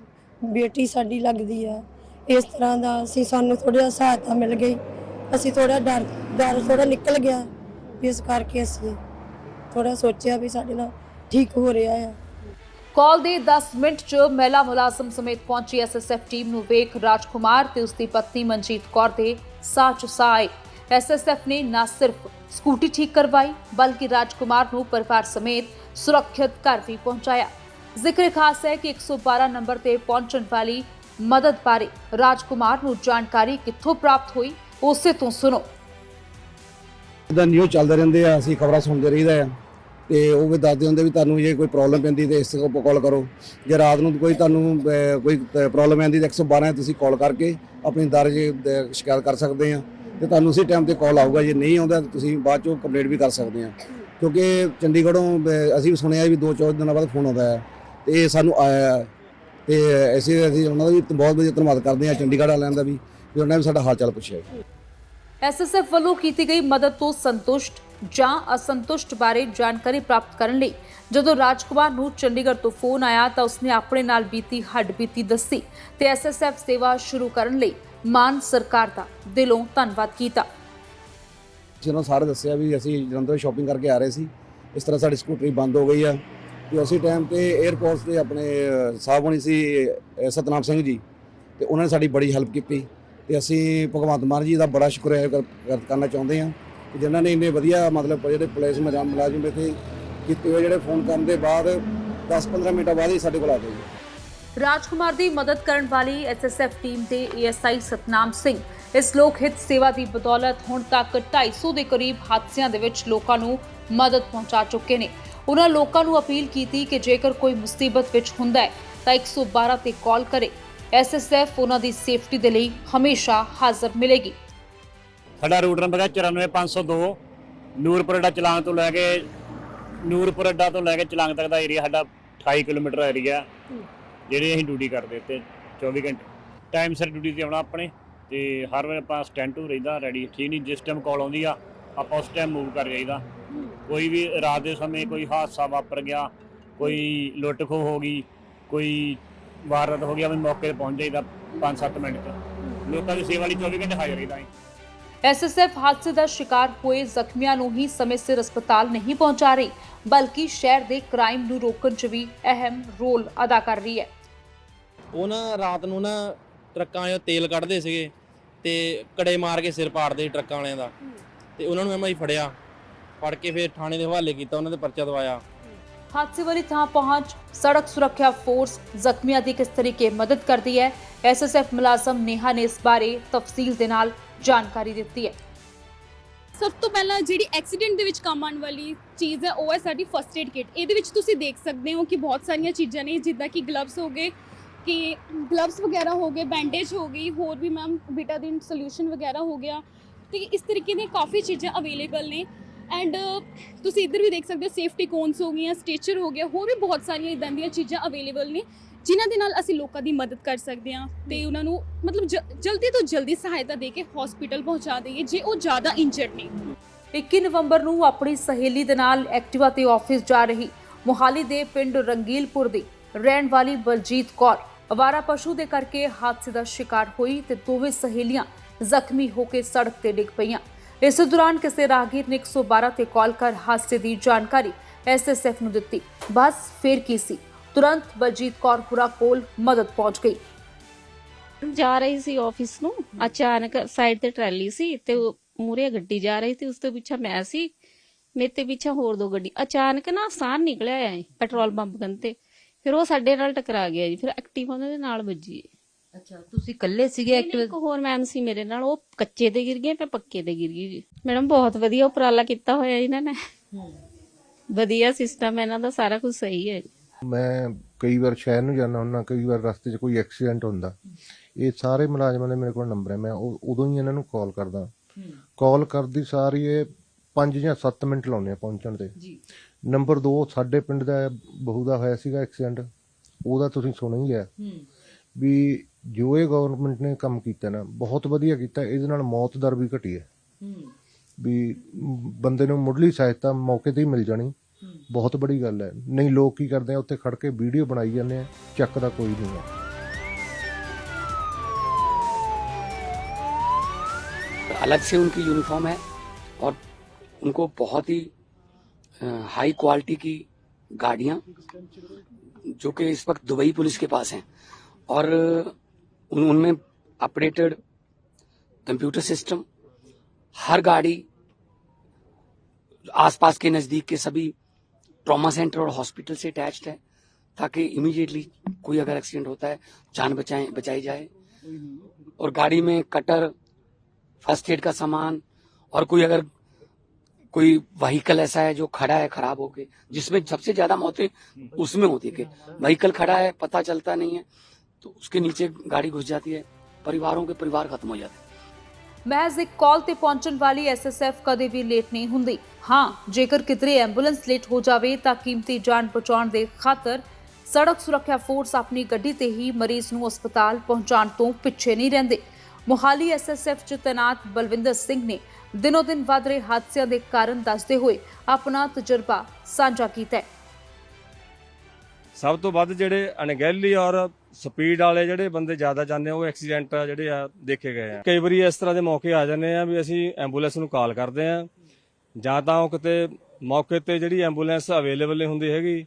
ਬੇਟੀ ਸਾਡੀ ਲੱਗਦੀ ਆ। ਇਸ ਤਰ੍ਹਾਂ ਦਾ ਅਸੀਂ ਸਾਨੂੰ ਥੋੜਾ ਸਹਾਇਤਾ ਮਿਲ ਗਈ। ਅਸੀਂ ਥੋੜਾ ਡਰ ਡਰ ਥੋੜਾ ਨਿਕਲ ਗਿਆ। ਇਸ ਕਰਕੇ ਅਸੀਂ ਥੋੜਾ ਸੋਚਿਆ ਵੀ ਸਾਡੇ ਨਾਲ ਠੀਕ ਹੋ ਰਿਹਾ ਆ। ਕਾਲ ਦੇ 10 ਮਿੰਟ 'ਚ ਮਹਿਲਾ ਮੁਲਾਜ਼ਮ ਸਮੇਤ ਪਹੁੰਚੀ ਐਸਐਸਐਫ ਟੀਮ ਨੂੰ ਵੇਖ ਰਾਜਕੁਮਾਰ ਤੇ ਉਸਦੀ ਪਤਨੀ ਮਨਜੀਤ ਕੌਰ ਦੇ ਸਾਹ 'ਚ ਐਸਐਸਐਫ ਨੇ ਨਾ ਸਿਰਫ ਸਕੂਟੀ ਠੀਕ ਕਰਵਾਈ, ਬਲਕਿ ਰਾਜਕੁਮਾਰ ਨੂੰ ਪਰਿਵਾਰ ਸਮੇਤ ਸੁਰੱਖਿਅਤ ਘਰ ਵੀ ਪਹੁੰਚਾਇਆ। ਜ਼ਿਕਰ ਖਾਸ ਹੈ ਕਿ 112 ਨੰਬਰ ਤੇ ਪਹੁੰਚਣ ਵਾਲੀ ਮਦਦ ਬਾਰੇ ਰਾਜਕੁਮਾਰ ਨੂੰ ਜਾਣਕਾਰੀ ਕਿੱਥੋਂ ਪ੍ਰਾਪਤ ਹੋਈ, ਉਸੇ ਤੋਂ ਸੁਣੋ। ਜਿੱਦਾਂ ਨਿਊਜ਼ ਚੱਲਦੇ ਰਹਿੰਦੇ ਆ ਅਸੀਂ ਖਬਰਾਂ ਸੁਣਦੇ ਰਹੀਦਾ ਆ। ਤੇ ਉਹ ਵੀ ਦੱਸਦੇ ਹੁੰਦੇ ਵੀ ਤੁਹਾਨੂੰ ਜੇ ਕੋਈ ਪ੍ਰੋਬਲਮ ਪੈਂਦੀ ਤੇ ਇਸ ਤੋਂ ਕਾਲ ਕਰੋ। ਜੇ ਰਾਤ ਨੂੰ ਕੋਈ ਤੁਹਾਨੂੰ ਅਹ, ਕੋਈ ਪ੍ਰੋਬਲਮ ਆਉਂਦੀ ਤਾਂ 112 ਤੇ ਤੁਸੀਂ ਕਾਲ ਕਰਕੇ ਆਪਣੀ ਦਰਜ ਅਹ, ਸ਼ਿਕਾਇਤ ਕਰ ਸਕਦੇ ਆ। ਤੇ ਤੁਹਾਨੂੰ ਉਸੇ ਟਾਈਮ ਤੇ ਕਾਲ ਆਊਗਾ ਜੇ ਨਹੀਂ ਆਉਂਦਾ ਤਾਂ ਤੁਸੀਂ ਬਾਅਦ ਚੋਂ ਕੰਪਲੇਂਟ ਵੀ ਕਰ ਸਕਦੇ ਆ। ਕਿਉਂਕਿ ਚੰਡੀਗੜ੍ਹੋਂ ਅਹ, ਅਸੀਂ ਵੀ ਸੁਣਿਆ ਵੀ 2-4 ਦਿਨਾਂ ਬਾਅਦ ਫੋਨ ਆਉਂਦਾ ਹੈ ਤੇ ਇਹ ਸਾਨੂੰ ਆਇਆ ਹੈ। ਤੇ ਐਸੇ ਅਸੀਂ ਉਹਨਾਂ ਦਾ ਵੀ ਬਹੁਤ ਵਧੀਆ ਧੰਨਵਾਦ ਕਰਦੇ ਆ ਚੰਡੀਗੜ੍ਹ ਵਾਲਿਆਂ ਦਾ ਵੀ ਵੀ ਉਹਨਾਂ ਨੇ ਵੀ ਸਾਡਾ ਹਾਲ ਚਾਲ ਪੁੱਛਿਆ। ਐਸਐਸਐਫ ਵੱਲੋਂ ਕੀਤੀ ਗਈ ਮਦਦ ਤੋਂ ਸੰਤੁਸ਼ਟ ਜਾਂ ਅਸੰਤੁਸ਼ਟ ਬਾਰੇ ਜਾਣਕਾਰੀ ਪ੍ਰਾਪਤ ਕਰਨ ਲਈ ਜਦੋਂ ਰਾਜਕੁਮਾਰ ਨੂੰ ਚੰਡੀਗੜ੍ਹ ਤੋਂ ਫੋਨ ਆਇਆ ਤਾਂ ਉਸਨੇ ਆਪਣੇ ਨਾਲ ਬੀਤੀ ਹੱਡਬੀਤੀ ਦੱਸੀ ਤੇ ਐਸਐਸਐਫ ਸੇਵਾ ਸ਼ੁਰੂ ਕਰਨ ਲਈ ਮਾਨ ਸਰਕਾਰ ਦਾ ਦਿਲੋਂ ਧੰਨਵਾਦ ਕੀਤਾ। ਜਿਹਨਾਂ ਸਾਰੇ ਦੱਸਿਆ ਵੀ ਅਸੀਂ ਜਲੰਧਰ ਸ਼ਾਪਿੰਗ ਕਰਕੇ ਆ ਰਹੇ ਸੀ। ਇਸ ਤਰ੍ਹਾਂ ਸਾਡੀ ਸਕੂਟਰੀ ਬੰਦ ਹੋ ਗਈ ਆ। ਤੇ ਉਸੇ ਟਾਈਮ ਤੇ 에ਅਰਪੋਰਟ ਤੇ ਆਪਣੇ ਸਾਹਿਬ ਹੋਣੀ ਸੀ ਸਤਨਾਮ ਸਿੰਘ ਜੀ। ਤੇ ਉਹਨਾਂ ਨੇ ਸਾਡੀ ਬੜੀ ਹੈਲਪ ਕੀਤੀ। ਤੇ ਅਸੀਂ ਭਗਵੰਤ ਮਾਨ ਜੀ ਦਾ ਬੜਾ ਸ਼ੁਕਰੀਆ ਕਰਨਾ ਚਾਹੁੰਦੇ ਹਾਂ ਕਿ ਜਿਨ੍ਹਾਂ ਨੇ ਇੰਨੇ ਵਧੀਆ ਮਤਲਬ ਜਿਹੜੇ ਪੁਲਿਸ ਮੁਲਾਜ਼ਮ ਇੱਥੇ ਕੀਤੇ ਹੋਏ ਜਿਹੜੇ ਫੋਨ ਕਰਨ ਦੇ ਬਾਅਦ 10-15 ਮਿੰਟਾਂ ਬਾਅਦ ਹੀ ਸਾਡੇ ਕੋਲ ਆ ਗਏ ਰਾਜਕੁਮਾਰ ਦੀ ਮਦਦ ਕਰਨ ਵਾਲੀ ਐਸਐਸਐਫ ਟੀਮ ਦੇ ਏਐਸਆਈ ਸਤਨਾਮ ਸਿੰਘ, ਇਸ ਲੋਕ ਹਿੱਤ ਸੇਵਾ ਦੀ ਬਦੌਲਤ ਹੁਣ ਤੱਕ 250 ਦੇ ਕਰੀਬ ਹਾਦਸਿਆਂ ਦੇ ਵਿੱਚ ਲੋਕਾਂ ਨੂੰ ਮਦਦ ਪਹੁੰਚਾ ਚੁੱਕੇ ਨੇ। ਉਹਨਾਂ ਲੋਕਾਂ ਨੂੰ ਅਪੀਲ ਕੀਤੀ ਕਿ ਜੇਕਰ ਕੋਈ ਮੁਸੀਬਤ ਵਿੱਚ ਹੁੰਦਾ ਹੈ ਤਾਂ 112 ਤੇ ਕਾਲ ਕਰੇ। ਐਸਐਸਐਫ ਉਹਨਾਂ ਦੀ ਸੇਫਟੀ ਦੇ ਲਈ ਹਮੇਸ਼ਾ ਹਾਜ਼ਰ ਮਿਲੇਗੀ। ਸਾਡਾ ਰੂਟ ਨੰਬਰ ਹੈ 94502 ਨੂਰਪੁਰ ਅੱਡਾ ਚਲਾਂਗ ਤੋਂ ਲੈ ਕੇ, ਨੂਰਪੁਰ ਅੱਡਾ ਤੋਂ ਲੈ ਕੇ ਚਲਾਂਗ ਤੱਕ ਦਾ ਏਰੀਆ ਸਾਡਾ 28 ਕਿਲੋਮੀਟਰ ਏਰੀਆ ਜਿਹੜੇ ਅਸੀਂ ਡਿਊਟੀ ਕਰਦੇ ਤੇ 24 ਘੰਟੇ। ਟਾਈਮ ਸਿਰ ਡਿਊਟੀ ਤੇ ਆਉਣਾ ਆਪਣੇ ਤੇ ਹਰ ਵੇਲੇ ਆਪਾਂ ਸਟੈਂਡ ਟੂ ਰਹਿੰਦਾ ਰੈਡੀ ਠੀਕ ਨਹੀਂ, ਜਿਸ ਟਾਈਮ ਕਾਲ ਆਉਂਦੀ ਆ, ਆਪਾਂ ਉਸ ਟਾਈਮ ਮੂਵ ਕਰ ਜਾਈਦਾ। ਕੋਈ ਵੀ ਰਾਤ ਦੇ ਸਮੇਂ ਕੋਈ ਹਾਦਸਾ ਵਾਪਰ ਗਿਆ, ਕੋਈ ਲੁੱਟ ਖੋਹ ਹੋ ਗਈ, ਕੋਈ ਵਾਰਦਾਤ ਹੋ ਗਈ ਆਪਾਂ ਮੌਕੇ ਤੇ ਪਹੁੰਚ ਜਾਈਦਾ 5-7 ਮਿੰਟ ਚ। ਲੋਕਾਂ ਦੀ ਸੇਵਾ ਲਈ 24 ਘੰਟੇ ਹਾਜ਼ਰ ਰਹੀਦਾ ਅਸੀਂ ਐਸਐਸਐਫ ਹਾਦਸੇ ਦਾ ਸ਼ਿਕਾਰ ਹੋਏ ਜ਼ਖਮੀਆਂ ਨੂੰ ਹੀ ਸਮੇਂ ਸਿਰ ਹਸਪਤਾਲ ਨਹੀਂ ਪਹੁੰਚਾ ਰਹੀ ਬਲਕਿ ਸ਼ਹਿਰ ਦੇ ਕ੍ਰਾਈਮ ਨੂੰ ਰੋਕਣ 'ਚ ਵੀ ਅਹਿਮ ਰੋਲ ਅਦਾ ਕਰ ਰਹੀ ਹੈ। ਉਹ ਨਾ ਰਾਤ ਨੂੰ ਨਾ ਟਰੱਕਾਂ 'ਚੋਂ ਤੇਲ ਕੱਢਦੇ ਸੀਗੇ ਤੇ ਕੜੇ ਮਾਰ ਕੇ ਸਿਰ ਪਾੜਦੇ ਸੀ ਟਰੱਕਾਂ ਵਾਲਿਆਂ ਦਾ। ਤੇ ਉਹਨਾਂ ਨੂੰ ਐਮਆਈ ਫੜਿਆ ਫੜ ਕੇ ਫਿਰ ਥਾਣੇ ਦੇ ਹਵਾਲੇ ਕੀਤਾ ਉਹਨਾਂ ਦੇ ਪਰਚਾ ਦਵਾਇਆ। ਹਾਦਸੇ ਵਾਲੀ ਥਾਂ ਪਹੁੰਚ ਸੜਕ ਸੁਰੱਖਿਆ ਫੋਰਸ ਜ਼ਖਮੀਆਂ ਦੀ ਕਿਸ ਤਰੀਕੇ ਮਦਦ ਕਰਦੀ ਹੈ ਐਸਐਸਐਫ ਮੁਲਾਜ਼ਮ ਨੇਹਾ ਨੇ ਇਸ ਬਾਰੇ ਤਫਸੀਲ ਦੇ ਨਾਲ ਜਾਣਕਾਰੀ ਦਿੱਤੀ ਹੈ ਸਭ ਤੋਂ ਪਹਿਲਾਂ ਜਿਹੜੀ ਐਕਸੀਡੈਂਟ ਦੇ ਵਿੱਚ ਕੰਮ ਆਉਣ ਵਾਲੀ ਚੀਜ਼ ਹੈ ਉਹ ਹੈ ਸਾਡੀ ਫਰਸਟ ਏਡ ਕਿਟ ਇਹਦੇ ਵਿੱਚ ਤੁਸੀਂ ਦੇਖ ਸਕਦੇ ਹੋ ਕਿ ਬਹੁਤ ਸਾਰੀਆਂ ਚੀਜ਼ਾਂ ਨੇ ਜਿੱਦਾਂ ਕਿ ਗਲਵਸ ਹੋ ਗਏ ਕਿ ਗਲਵਸ ਵਗੈਰਾ ਹੋ ਗਏ ਬੈਂਡੇਜ ਹੋ ਗਈ ਹੋਰ ਵੀ ਮੈਮ ਬੀਟਾਦੀਨ ਸੋਲੂਸ਼ਨ ਵਗੈਰਾ ਹੋ ਗਿਆ ਤੇ ਇਸ ਤਰੀਕੇ ਦੀਆਂ ਕਾਫੀ ਚੀਜ਼ਾਂ ਅਵੇਲੇਬਲ ਨੇ ਐਂਡ ਤੁਸੀਂ ਇੱਧਰ ਵੀ ਦੇਖ ਸਕਦੇ ਹੋ ਸੇਫਟੀ ਕੋਨਸ ਹੋ ਗਈਆਂ ਸਟੇਚਰ ਹੋ ਗਿਆ ਹੋਰ ਵੀ ਬਹੁਤ ਸਾਰੀਆਂ ਇਦਾਂ ਦੀਆਂ ਚੀਜ਼ਾਂ ਅਵੇਲੇਬਲ ਨੇ ਜਿਨ੍ਹਾਂ ਦੇ ਨਾਲ ਅਸੀਂ ਲੋਕਾਂ ਦੀ ਮਦਦ ਕਰ ਸਕਦੇ ਹਾਂ ਤੇ ਉਹਨਾਂ ਨੂੰ ਮਤਲਬ ਜ- ਜਲਦੀ ਤੋਂ ਜਲਦੀ ਸਹਾਇਤਾ ਦੇ ਕੇ ਹਸਪੀਟਲ ਪਹੁੰਚਾ ਦਈਏ ਜੇ ਉਹ ਜ਼ਿਆਦਾ ਇੰਜਰਡ ਨੇ। 21 ਨਵੰਬਰ ਨੂੰ ਆਪਣੀ ਸਹੇਲੀ ਦੇ ਨਾਲ ਐਕਟਿਵਾ ਤੇ ਆਫਿਸ ਜਾ ਰਹੀ ਮੋਹਾਲੀ ਦੇ ਪਿੰਡ ਰੰਗੀਲਪੁਰ ਦੀ ਰਹਿਣ ਵਾਲੀ ਬਲਜੀਤ ਕੌਰ ਅਵਾਰਾ ਪਸ਼ੂ ਦੇ ਕਰਕੇ ਹਾਦਸੇ ਦਾ ਸ਼ਿਕਾਰ ਹੋਈ ਤੇ ਦੋਵੇਂ ਸਹੇਲੀਆਂ ਜ਼ਖਮੀ ਹੋ ਕੇ ਸੜਕ ਤੇ ਡਿੱਗ ਪਈਆਂ। ਇਸ ਦੌਰਾਨ ਕਿਸੇ ਰਾਹਗੀਰ ਨੇ 112 ਤੇ ਕਾਲ ਕਰ ਹਾਦਸੇ ਦੀ ਜਾਣਕਾਰੀ ਐਸਐਸਐਫ ਨੂੰ ਦਿੱਤੀ। ਬਸ ਫੇਰ ਕੀ ਸੀ? ਤੁਰੰਤ ਬਲਜੀਤ ਕੌਰ ਪੁਰਾ ਕੋਲ ਮਦਦ ਪਹੁੰਚ ਗਈ। ਜਾ ਰਹੀ ਸੀ ਆਫਿਸ ਨੂੰ। ਅਚਾਨਕ ਸਾਈਡ ਤੇ ਟਰਾਲੀ ਸੀ ਤੇ ਮੂਰੇ ਗੱਡੀ ਜਾ ਰਹੀ ਸੀ। ਉਸ ਤੋਂ ਪਿੱਛੇ ਮੈਂ ਸੀ। ਮੇਰੇ ਤੇ ਪਿੱਛੇ ਹੋਰ ਦੋ ਗੱਡੀ। ਅਚਾਨਕ ਨਾ ਸਾਹ ਨਿਕਲਿਆ ਐ ਪੈਟਰੋਲ ਪੰਪ ਕੰਨ ਫਿਰ ਉਹ ਸਾਡੇ ਨਾਲ ਟਕਰਾ ਗਿਆ ਜੀ। ਫਿਰ ਐਕਟਿਵਾ ਉਹਨਾਂ ਦੇ ਨਾਲ ਵੱਜੀ। ਅੱਛਾ ਤੁਸੀਂ ਇਕੱਲੇ ਸੀਗੇ ਇੱਕ ਹੋਰ ਮੈਮ ਸੀ ਮੇਰੇ ਨਾਲ ਉਹ ਕੱਚੇ ਤੇ ਗਿਰ ਗਏ ਮੈਂ ਪੱਕੇ ਤੇ ਗਿਰ ਗਈ ਜੀ। ਮੈਡਮ ਬਹੁਤ ਵਧੀਆ ਉਪਰਾਲਾ ਕੀਤਾ ਹੋਇਆ ਇਹਨਾਂ ਨੇ। ਵਧੀਆ ਸਿਸਟਮ ਇਹਨਾਂ ਦਾ ਸਾਰਾ ਕੁਝ ਸਹੀ ਹੈ ਮੈਂ ਕਈ ਵਾਰ ਸ਼ਹਿਰ ਨੂੰ ਜਾਂਦਾ ਹੁੰਦਾ ਕਈ ਵਾਰ ਰਸਤੇ 'ਚ ਕੋਈ ਐਕਸੀਡੈਂਟ ਹੁੰਦਾ। ਇਹ ਸਾਰੇ ਮੁਲਾਜ਼ਮਾਂ ਦੇ ਮੇਰੇ ਕੋਲ ਨੰਬਰ ਹੈ। ਮੈਂ ਉਹ- ਉਦੋਂ ਹੀ ਇਹਨਾਂ ਨੂੰ ਕਾਲ ਕਰਦਾ। ਕਾਲ ਕਰਦੀ ਸਾਰੀ ਇਹ 5 ਜਾਂ 7 ਮਿੰਟ ਲਾਉਂਦੇ ਆ ਪਹੁੰਚਣ ਤੇ। ਜੀ। ਨੰਬਰ 2 ਸਾਡੇ ਪਿੰਡ ਦਾ ਬਹੂ ਦਾ ਹੋਇਆ ਸੀਗਾ ਐਕਸੀਡੈਂਟ ਉਹਦਾ ਤੁਸੀਂ ਸੁਣਿਆ ਹੀ। ਹੈ। ਵੀ ਜੋ ਇਹ ਗਵਰਨਮੈਂਟ ਨੇ ਕੰਮ ਕੀਤਾ ਨਾ ਬਹੁਤ ਵਧੀਆ ਕੀਤਾ ਇਹਦੇ ਨਾਲ ਮੌਤ ਦਰ ਵੀ ਘਟੀ ਹੈ ਵੀ ਮ, ਬੰਦੇ ਨੂੰ ਮੁੱਢਲੀ ਸਹਾਇਤਾ ਮੌਕੇ ਤੇ ਹੀ ਮਿਲ ਜਾਣੀ ਬਹੁਤ ਬੜੀ ਗੱਲ ਹੈ ਨਹੀਂ ਲੋਕ ਕੀ ਕਰਦੇ ਆ ਉੱਥੇ ਖੜ ਕੇ ਵੀਡੀਓ ਬਣਾਈ ਜਾਂਦੇ ਆ ਚੱਕ ਦਾ ਕੋਈ ਨਹੀਂ ਹੈ अलग से उनकी यूनिफॉर्म है और उनको बहुत ही अ, हाई क्वालिटी की गाड़ियां जो कि इस वक्त दुबई पुलिस के पास हैं और उन उनमें अपडेटेड कंप्यूटर सिस्टम हर गाड़ी आसपास के नज़दीक के सभी ट्रॉमा सेंटर और हॉस्पिटल से अटैच्ड है, ताकि इमीडिएटली कोई अगर एक्सीडेंट होता है, जान बचाए, बचाई जाए। और गाड़ी में कटर फ़र्स्ट एड का सामान, और कोई अगर, कोई व्हीकल ऐसा है जो खड़ा है, खराब हो होके, जिसमें सबसे ज़्यादा मौतें उसमें होती है कि व्हीकल खड़ा है, पता चलता नहीं है। तो उसके नीचे गाड़ी घुस जाती है परिवारों के परिवार खत्म हो जाते हैं ਮਹਿਜ਼ ਇੱਕ ਕਾਲ ਤੇ ਪਹੁੰਚਣ ਵਾਲੀ ਐਸਐਸਐਫ ਕਦੇ ਵੀ ਲੇਟ ਨਹੀਂ ਹੁੰਦੀ ਹਾਂ ਜੇਕਰ ਕਿਧਰੇ ਐਂਬੂਲੈਂਸ ਲੇਟ ਹੋ ਜਾਵੇ ਤਾਂ ਕੀਮਤੀ ਜਾਨ ਬਚਾਉਣ ਦੇ ਖਾਤਰ ਸੜਕ ਸੁਰੱਖਿਆ ਫੋਰਸ ਆਪਣੀ ਗੱਡੀ ਤੇ ਹੀ ਮਰੀਜ਼ ਨੂੰ ਹਸਪਤਾਲ ਪਹੁੰਚਾਉਣ ਤੋਂ ਪਿੱਛੇ ਨਹੀਂ ਰਹਿੰਦੇ ਮੁਹਾਲੀ ਐਸਐਸਐਫ ਚ ਤੈਨਾਤ ਬਲਵਿੰਦਰ ਸਿੰਘ ਨੇ ਦਿਨੋ ਦਿਨ ਵੱਧ ਰਹੇ ਹਾਦਸਿਆਂ ਦੇ ਕਾਰਨ ਦੱਸਦੇ ਹੋਏ ਆਪਣਾ ਤਜਰਬਾ ਸਾਂਝਾ ਕੀਤਾ ਹੈ ਸਭ ਤੋਂ ਵੱਧ ਜਿਹੜੇ ਅਣਗਹਿਲੀ ਔਰ ਸਪੀਡ ਵਾਲੇ ਜਿਹੜੇ ਬੰਦੇ ਜ਼ਿਆਦਾ ਜਾਂਦੇ ਆ, ਉਹ ਐਕਸੀਡੈਂਟ ਜਿਹੜੇ ਆ ਦੇਖੇ ਗਏ ਆ। ਕਈ ਵਾਰੀ ਇਸ ਤਰ੍ਹਾਂ ਦੇ ਮੌਕੇ ਆ ਜਾਂਦੇ ਆ ਵੀ ਅਸੀਂ ਐਂਬੂਲੈਂਸ ਨੂੰ ਕਾਲ ਕਰਦੇ ਆ, ਜਾਂ ਤਾਂ ਉਹ ਕਿਤੇ ਮੌਕੇ ਤੇ ਜਿਹੜੀ ਐਂਬੂਲੈਂਸ ਅਵੇਲੇਬਲ ਨਹੀਂ ਹੁੰਦੀ ਹੈਗੀ,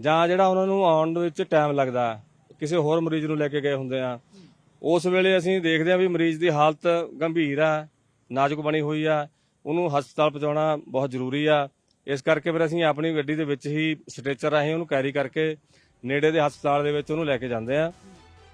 ਜਾਂ ਜਿਹੜਾ ਉਹਨਾਂ ਨੂੰ ਆਉਣ ਦੇ ਵਿੱਚ ਟਾਈਮ ਲੱਗਦਾ, ਕਿਸੇ ਹੋਰ ਮਰੀਜ਼ ਨੂੰ ਲੈ ਕੇ ਗਏ ਹੁੰਦੇ ਆ। ਉਸ ਵੇਲੇ ਅਸੀਂ ਦੇਖਦੇ ਆ ਵੀ ਮਰੀਜ਼ ਦੀ ਹਾਲਤ ਗੰਭੀਰ ਆ, ਨਾਜ਼ੁਕ ਬਣੀ ਹੋਈ ਆ, ਉਹਨੂੰ ਹਸਪਤਾਲ ਪਹੁੰਚਾਉਣਾ ਬਹੁਤ ਜ਼ਰੂਰੀ ਆ। ਇਸ ਕਰਕੇ ਫਿਰ ਅਸੀਂ ਆਪਣੀ ਗੱਡੀ ਦੇ ਵਿੱਚ ਹੀ ਸਟ੍ਰੈਚਰ ਰਾਹੀਂ ਉਹਨੂੰ ਕੈਰੀ ਕਰਕੇ ਨੇੜੇ ਦੇ ਹਸਪਤਾਲ ਦੇ ਵਿੱਚ ਉਹਨੂੰ ਲੈ ਕੇ ਜਾਂਦੇ ਆ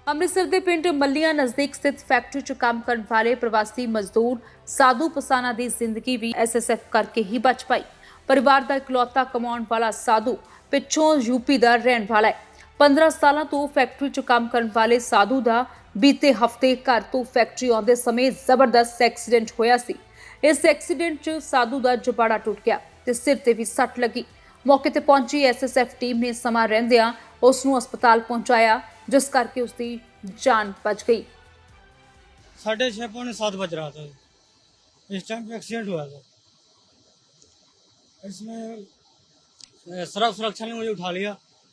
ਅੰਮ੍ਰਿਤਸਰ ਦੇ ਪਿੰਡ ਮੱਲੀਆਂ ਨਜ਼ਦੀਕ ਸਥਿਤ ਫੈਕਟਰੀ 'ਚ ਕੰਮ ਕਰਨ ਵਾਲੇ ਪ੍ਰਵਾਸੀ ਮਜ਼ਦੂਰ ਸਾਧੂ ਪਸਾਨਾ ਦੀ ਜ਼ਿੰਦਗੀ ਵੀ ਐਸਐਸਐਫ ਕਰਕੇ ਹੀ ਬਚ ਪਾਈ। ਪਰਿਵਾਰ ਦਾ ਇਕਲੌਤਾ ਕਮਾਉਣ ਵਾਲਾ ਸਾਧੂ ਪਿੱਛੋਂ ਯੂਪੀ ਦਾ ਰਹਿਣ ਵਾਲਾ ਹੈ। 15 ਸਾਲਾਂ ਤੋਂ ਫੈਕਟਰੀ 'ਚ ਕੰਮ ਕਰਨ ਵਾਲੇ ਸਾਧੂ ਦਾ ਬੀਤੇ ਹਫ਼ਤੇ ਘਰ ਤੋਂ ਫੈਕਟਰੀ ਆਉਂਦੇ ਸਮੇਂ ਜ਼ਬਰਦਸਤ ਐਕਸੀਡੈਂਟ ਹੋਇਆ ਸੀ। ਇਸ ਐਕਸੀਡੈਂਟ 'ਚ ਸਾਧੂ ਦਾ ਜਬਾੜਾ ਟੁੱਟ ਗਿਆ। ਤੇ ਸਿਰ ਤੇ ਵੀ ਸੱਟ ਲੱਗੀ ਮੌਕੇ ਤੇ ਪਹੁੰਚੀ ਐਸਐਸਐਫ ਟੀਮ ਨੇ ਸਮਾਂ ਰਹਿੰਦਿਆਂ ਉਸ ਨੂੰ ਹਸਪਤਾਲ ਪਹੁੰਚਾਇਆ ਜਿਸ ਕਰਕੇ ਉਸ ਦੀ ਜਾਨ ਬਚ ਗਈ साढ़े छः पौने सात बज रहा था इस टाइम पे एक्सीडेंट हुआ था इसमें अ, सड़क सुरक्षा ने मुझे उठा लिया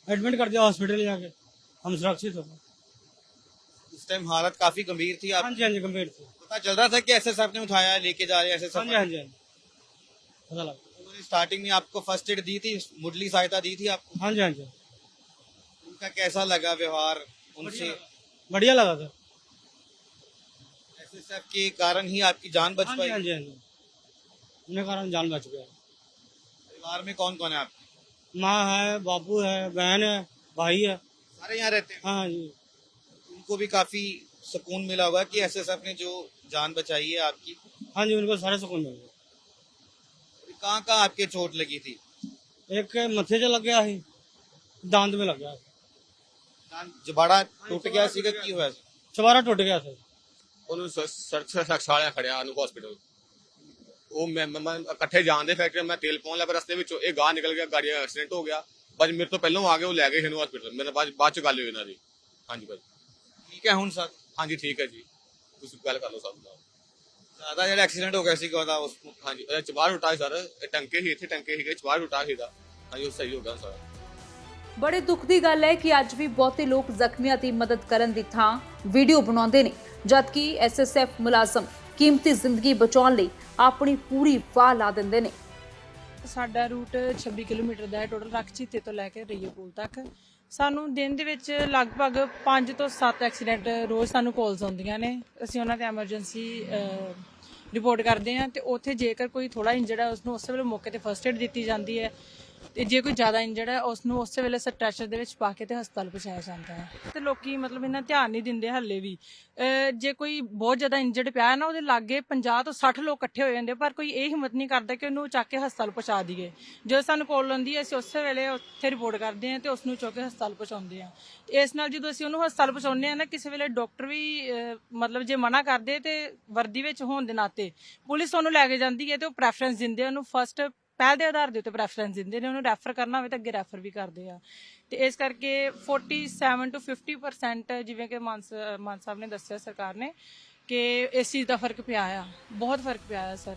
एडमिट कर दिया हॉस्पिटल जाके हम सुरक्षित हो गए उस टाइम हालत काफी गंभीर थी हाँ जी हाँ जी गंभीर थी पता चल रहा था कि एसएसएफ ने उठाया लेके जा रहे हैं हाँ जी हाँ जी हाँ जी पता लगा उन्होंने स्टार्टिंग में आपको फ़र्स्ट एड दी थी मुडली सहायता दी थी आपको? हाँ जी हाँ जी। उनका कैसा लगा व्यवहार? उनसे बढ़िया लगा। था एसएसएफ के कारण ही आपकी जान बच हाँ पाई। हाँ जी हाँ जी। उन्हें कारण जान बच गया। परिवार में कौन कौन है आपके माँ है बाबू है बहन है भाई है। सारे यहाँ रहते हैं? हाँ हाँ जी। उनको भी काफ़ी सुकून मिला होगा कि एसएसएफ ने जो जान बचाई है आपकी। हाँ जी उनको सारे सुकून मिल गया। कहाँ कहाँ आपके चोट लगी थी एक के मथे से लग गया है दांत में लग गया जान जबाड़ा टूट गया सीगा की हुआ चबारा टूट गया था ਉਹਨੂੰ ਸ- ਸੜਕ ਸੁਰੱਖਿਆ ਵਾਲਿਆਂ ਖੜਿਆ ਉਹਨੂੰ ਹਸਪੀਟਲ ਉਹ ਮੈਂ ਮੈਂ- ਮੈਂ ਇਕੱਠੇ ਜਾਂਦੇ ਫੈਕਟਰੀ ਮੈਂ ਤੇਲ ਪਾਉਣ ਲੱਗਾ ਰਸਤੇ ਵਿੱਚੋਂ ਇਹ ਗਾਹ ਨਿਕਲ ਗਿਆ ਗਾੜੀ ਐਕਸੀਡੈਂਟ ਹੋ ਗਿਆ ਬਸ ਮੇਰੇ ਤੋਂ ਪਹਿਲਾਂ ਆ ਗਏ ਉਹ ਲੈ ਗਏ ਇਹਨੂੰ ਹਸਪੀਟਲ ਮੇਰੇ ਬਾਅਦ ਬਾਅਦ ਚ ਗੱਲ ਹੋਈ ਇਹਨਾਂ ਦੀ ਹਾਂਜੀ ਭਾਜੀ ਠੀਕ ਹੈ ਹੁਣ ਸਰ ਹਾਂਜੀ ਠੀਕ ਹੈ ਜੀ ਤੁਸੀਂ ਗੱਲ ਕਰ ਲਓ ਸਭ ਨਾਲ ਜ਼ਿਆਦਾ ਜਿਹੜਾ ਐਕਸੀਡੈਂਟ ਹੋ ਗਿਆ ਸੀਗਾ ਉਹਦਾ ਉਸ ਹਾਂਜੀ ਇਹ ਚਬਾਰ ਉਟਾ ਸਰ। ਇਹ ਟੰਕੇ ਹੀ ਇੱਥੇ ਟੰਕੇ ਸੀਗੇ ਚਬਾਰ ਉਟਾ ਸੀਗਾ। ਹਾਂਜੀ ਉਹ ਸਹੀ ਹੋ ਗਿਆ ਸਰ। ਬੜੇ ਦੁੱਖ ਦੀ ਗੱਲ ਹੈ ਕਿ ਅੱਜ ਵੀ ਬਹੁਤੇ ਲੋਕ ਜ਼ਖਮੀਆਂ ਦੀ ਮਦਦ ਕਰਨ ਦੀ ਥਾਂ ਵੀਡੀਓ ਬਣਾਉਂਦੇ ਨੇ ਜਦਕਿ ਐਸਐਸਐਫ ਮੁਲਾਜ਼ਮ ਕੀਮਤੀ ਜ਼ਿੰਦਗੀ ਬਚਾਉਣ ਲਈ ਆਪਣੀ ਪੂਰੀ ਵਾਹ ਲਾ ਦਿੰਦੇ ਨੇ। ਸਾਡਾ ਰੂਟ 26 ਕਿਲੋਮੀਟਰ ਦਾ ਹੈ ਟੋਟਲ ਰੱਖਚੀਤੇ ਤੋਂ ਲੈ ਕੇ ਰਈਏ ਪੁਲ ਤੱਕ। ਸਾਨੂੰ ਦਿਨ ਦੇ ਵਿੱਚ ਲਗਭਗ 5 ਤੋਂ 7 ਐਕਸੀਡੈਂਟ ਰੋਜ਼ ਸਾਨੂੰ ਕਾਲਸ ਆਉਂਦੀਆਂ ਨੇ। ਅਸੀਂ ਉਹਨਾਂ ਤੇ ਐਮਰਜੈਂਸੀ ਰਿਪੋਰਟ ਕਰਦੇ ਹਾਂ ਤੇ ਉੱਥੇ ਜੇਕਰ ਕੋਈ ਥੋੜਾ ਇੰਜਰਡ ਹੈ ਉਸ ਨੂੰ ਉਸੇ ਵੇਲੇ ਮੌਕੇ ਤੇ ਫਰਸਟ ਏਡ ਦਿੱਤੀ ਜਾਂਦੀ ਹੈ। ਤੇ ਜੇ ਕੋਈ ਜ਼ਿਆਦਾ ਇੰਜਰਡ ਹੈ ਉਸ ਨੂੰ ਉਸੇ ਵੇਲੇ ਸਟ੍ਰੈਚਰ ਦੇ ਵਿੱਚ ਪਾ ਕੇ ਤੇ ਹਸਪਤਾਲ ਪਹੁੰਚਾਇਆ ਜਾਂਦਾ ਹੈ। ਤੇ ਲੋਕੀ ਮਤਲਬ ਇਹਨਾਂ ਧਿਆਨ ਨਹੀਂ ਦਿੰਦੇ ਹੱਲੇ ਵੀ। ਅਹ ਜੇ ਕੋਈ ਬਹੁਤ ਜ਼ਿਆਦਾ ਇੰਜਰਡ ਪਿਆ ਹੈ ਨਾ ਉਹਦੇ ਲਾਗੇ 50 ਤੋਂ 60 ਲੋਕ ਇਕੱਠੇ ਹੋ ਜਾਂਦੇ ਪਰ ਕੋਈ ਇਹ ਹਿੰਮਤ ਨਹੀਂ ਕਰਦਾ ਕਿ ਉਹਨੂੰ ਚੱਕ ਕੇ ਹਸਪਤਾਲ ਪਹੁੰਚਾ ਦਈਏ। ਜਦੋਂ ਸਾਨੂੰ ਕੋਲ ਆਉਂਦੀ ਹੈ ਅਸੀਂ ਉਸੇ ਵੇਲੇ ਉੱਥੇ ਰਿਪੋਰਟ ਕਰਦੇ ਹਾਂ ਤੇ ਉਸ ਨੂੰ ਚੁੱਕ ਕੇ ਹਸਪਤਾਲ ਪਹੁੰਚਾਉਂਦੇ ਹਾਂ। ਇਸ ਨਾਲ ਜਦੋਂ ਅਸੀਂ ਉਹਨੂੰ ਹਸਪਤਾਲ ਪਹੁੰਚਾਉਂਦੇ ਹਾਂ ਨਾ ਕਿਸੇ ਵੇਲੇ ਡਾਕਟਰ ਵੀ ਅਹ, ਮਤਲਬ ਜੇ ਮਨਾ ਕਰਦੇ ਤੇ ਵਰਦੀ ਵਿੱਚ ਹੋਣ ਦੇ ਨਾਤੇ ਪੁਲਿਸ ਉਹਨੂੰ ਲੈ ਕੇ ਜਾਂਦੀ ਹੈ ਤੇ ਉਹ ਪ੍ਰੈਫਰੈਂਸ ਦਿੰਦੇ ਆ ਉਹਨੂੰ ਫਸਟ ਪਹਿਲ ਦੇ ਆਧਾਰ ਦੇ ਉੱਤੇ ਪ੍ਰੈਫਰੈਂਸ ਦਿੰਦੇ ਨੇ, ਉਹਨੂੰ ਰੈਫਰ ਕਰਨਾ ਹੋਵੇ ਤਾਂ ਅੱਗੇ ਰੈਫਰ ਵੀ ਕਰਦੇ ਆ। ਤੇ ਇਸ ਕਰਕੇ 47 ਤੋਂ 50% ਜਿਵੇਂ ਕਿ ਮਾਨ ਸਾਹਿਬ ਨੇ ਦੱਸਿਆ ਸਰਕਾਰ ਨੇ, ਕਿ ਇਸ ਚੀਜ਼ ਦਾ ਫ਼ਰਕ ਪਿਆ ਆ। ਬਹੁਤ ਫ਼ਰਕ ਪਿਆ ਆ, ਸਰ।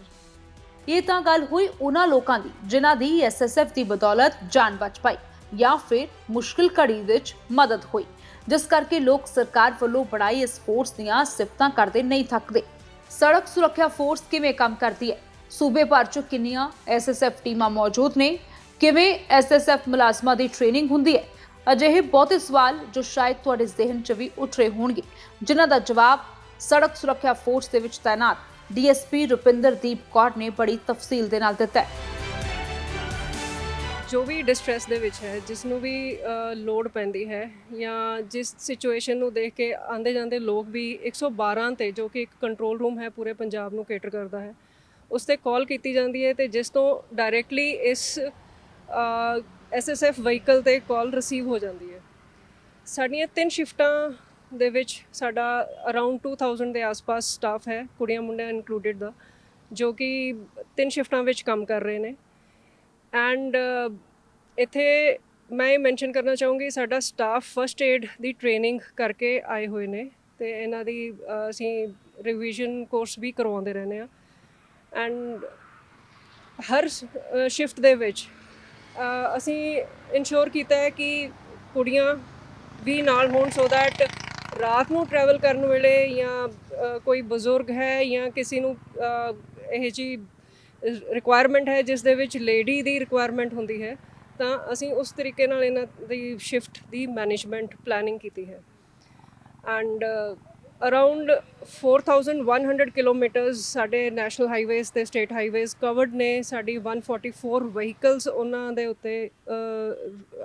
ਇਹ ਤਾਂ ਗੱਲ ਹੋਈ ਉਹਨਾਂ ਲੋਕਾਂ ਦੀ, ਜਿਨ੍ਹਾਂ ਦੀ ਐਸਐਸਐਫ ਦੀ ਬਦੌਲਤ ਜਾਨ ਬਚ ਪਾਈ, ਜਾਂ ਫਿਰ ਮੁਸ਼ਕਿਲ ਘੜੀ ਵਿੱਚ ਮਦਦ ਹੋਈ। ਜਿਸ ਕਰਕੇ ਲੋਕ ਸਰਕਾਰ ਵੱਲੋਂ ਬਣਾਈ ਇਸ ਫੋਰਸ ਦੀਆਂ ਸਿਫਤਾਂ ਕਰਦੇ ਨਹੀਂ ਥੱਕਦੇ। ਸੜਕ ਸੁਰੱਖਿਆ ਫੋਰਸ ਕਿਵੇਂ ਕੰਮ ਕਰਦੀ ਹੈ? ਸੂਬੇ ਭਰ 'ਚ ਕਿੰਨੀਆਂ ਐਸਐਸਐਫ ਟੀਮਾਂ ਮੌਜੂਦ ਨੇ? ਕਿਵੇਂ ਐਸਐਸਐਫ ਮੁਲਾਜ਼ਮਾਂ ਦੀ ਟ੍ਰੇਨਿੰਗ ਹੁੰਦੀ ਹੈ? ਅਜਿਹੇ ਬਹੁਤੇ ਸਵਾਲ ਜੋ ਸ਼ਾਇਦ ਤੁਹਾਡੇ ਜ਼ਿਹਨ 'ਚ ਵੀ ਉੱਠ ਰਹੇ ਹੋਣਗੇ। ਜਿਨ੍ਹਾਂ ਦਾ ਜਵਾਬ ਸੜਕ ਸੁਰੱਖਿਆ ਫੋਰਸ ਦੇ ਵਿੱਚ ਤਾਇਨਾਤ ਡੀਐਸਪੀ ਰੁਪਿੰਦਰਦੀਪ ਕੌਰ ਨੇ ਬੜੀ ਤਫਸੀਲ ਦੇ ਨਾਲ ਦਿੱਤਾ ਹੈ। ਜੋ ਵੀ ਡਿਸਟ੍ਰੈਸ ਦੇ ਵਿੱਚ ਹੈ ਜਿਸ ਨੂੰ ਵੀ ਅ, ਲੋੜ ਪੈਂਦੀ ਹੈ ਜਾਂ ਜਿਸ ਸਿਚੁਏਸ਼ਨ ਨੂੰ ਦੇਖ ਕੇ ਆਂਦੇ ਜਾਂਦੇ ਲੋਕ ਵੀ 112 ਤੇ ਜੋ ਕਿ ਇੱਕ ਕੰਟਰੋਲ ਰੂਮ ਹੈ ਪੂਰੇ ਪੰਜਾਬ ਨੂੰ ਕੇਟਰ ਕਰਦਾ ਹੈ ਉਸ ਤੇ ਕਾਲ ਕੀਤੀ ਜਾਂਦੀ ਹੈ ਤੇ ਜਿਸ ਤੋਂ ਡਾਇਰੈਕਟਲੀ ਇਸ ਐਸਐਸਐਫ ਵਹੀਕਲ ਤੇ ਕਾਲ ਰਿਸੀਵ ਹੋ ਜਾਂਦੀ ਹੈ। ਸਾਡੀਆਂ ਤਿੰਨ ਸ਼ਿਫਟਾਂ ਦੇ ਵਿੱਚ ਸਾਡਾ ਅਰਾਊਂਡ 2000 ਦੇ ਆਸ-ਪਾਸ ਸਟਾਫ ਹੈ, ਕੁੜੀਆਂ ਮੁੰਡਿਆਂ ਇਨਕਲੂਡਡ ਦਾ, ਜੋ ਕਿ ਤਿੰਨ ਸ਼ਿਫਟਾਂ ਵਿੱਚ ਕੰਮ ਕਰ ਰਹੇ ਨੇ। ਐਂਡ ਇੱਥੇ ਮੈਂ ਇਹ ਮੈਂਸ਼ਨ ਕਰਨਾ ਚਾਹੂੰਗੀ, ਸਾਡਾ ਸਟਾਫ ਫਰਸਟ ਏਡ ਦੀ ਟ੍ਰੇਨਿੰਗ ਕਰਕੇ ਆਏ ਹੋਏ ਨੇ ਤੇ ਇਹਨਾਂ ਦੀ ਅਸੀਂ ਰਿਵੀਜ਼ਨ ਕੋਰਸ ਵੀ ਕਰਵਾਉਂਦੇ ਰਹਿੰਦੇ ਆ ਐਂਡ ਹਰ ਸ਼ਿਫਟ ਦੇ ਵਿੱਚ ਅਸੀਂ ਇਨਸ਼ੋਰ ਕੀਤਾ ਹੈ ਕਿ ਕੁੜੀਆਂ ਵੀ ਨਾਲ ਹੋਣ ਸੋ ਦੈਟ ਰਾਤ ਨੂੰ ਟਰੈਵਲ ਕਰਨ ਵੇਲੇ ਜਾਂ ਕੋਈ ਬਜ਼ੁਰਗ ਹੈ ਜਾਂ ਕਿਸੇ ਨੂੰ ਅ, ਇਹ ਜੀ ਰਿਕੁਆਇਰਮੈਂਟ ਹੈ ਜਿਸ ਦੇ ਵਿੱਚ ਲੇਡੀ ਦੀ ਰਿਕੁਆਇਰਮੈਂਟ ਹੁੰਦੀ ਹੈ ਤਾਂ ਅਸੀਂ ਉਸ ਤਰੀਕੇ ਨਾਲ ਇਹਨਾਂ ਦੀ ਸ਼ਿਫਟ ਦੀ ਮੈਨੇਜਮੈਂਟ ਪਲੈਨਿੰਗ ਕੀਤੀ ਹੈ। ਐਂਡ ਅਰਾਊਂਡ 4100 ਕਿਲੋਮੀਟਰਸ ਸਾਡੇ ਨੈਸ਼ਨਲ ਹਾਈਵੇਜ਼ ਤੇ ਸਟੇਟ ਹਾਈਵੇਜ਼ ਕਵਰਡ ਨੇ, ਸਾਡੀ 144 ਵਹੀਕਲਸ ਉਹਨਾਂ ਦੇ ਉੱਤੇ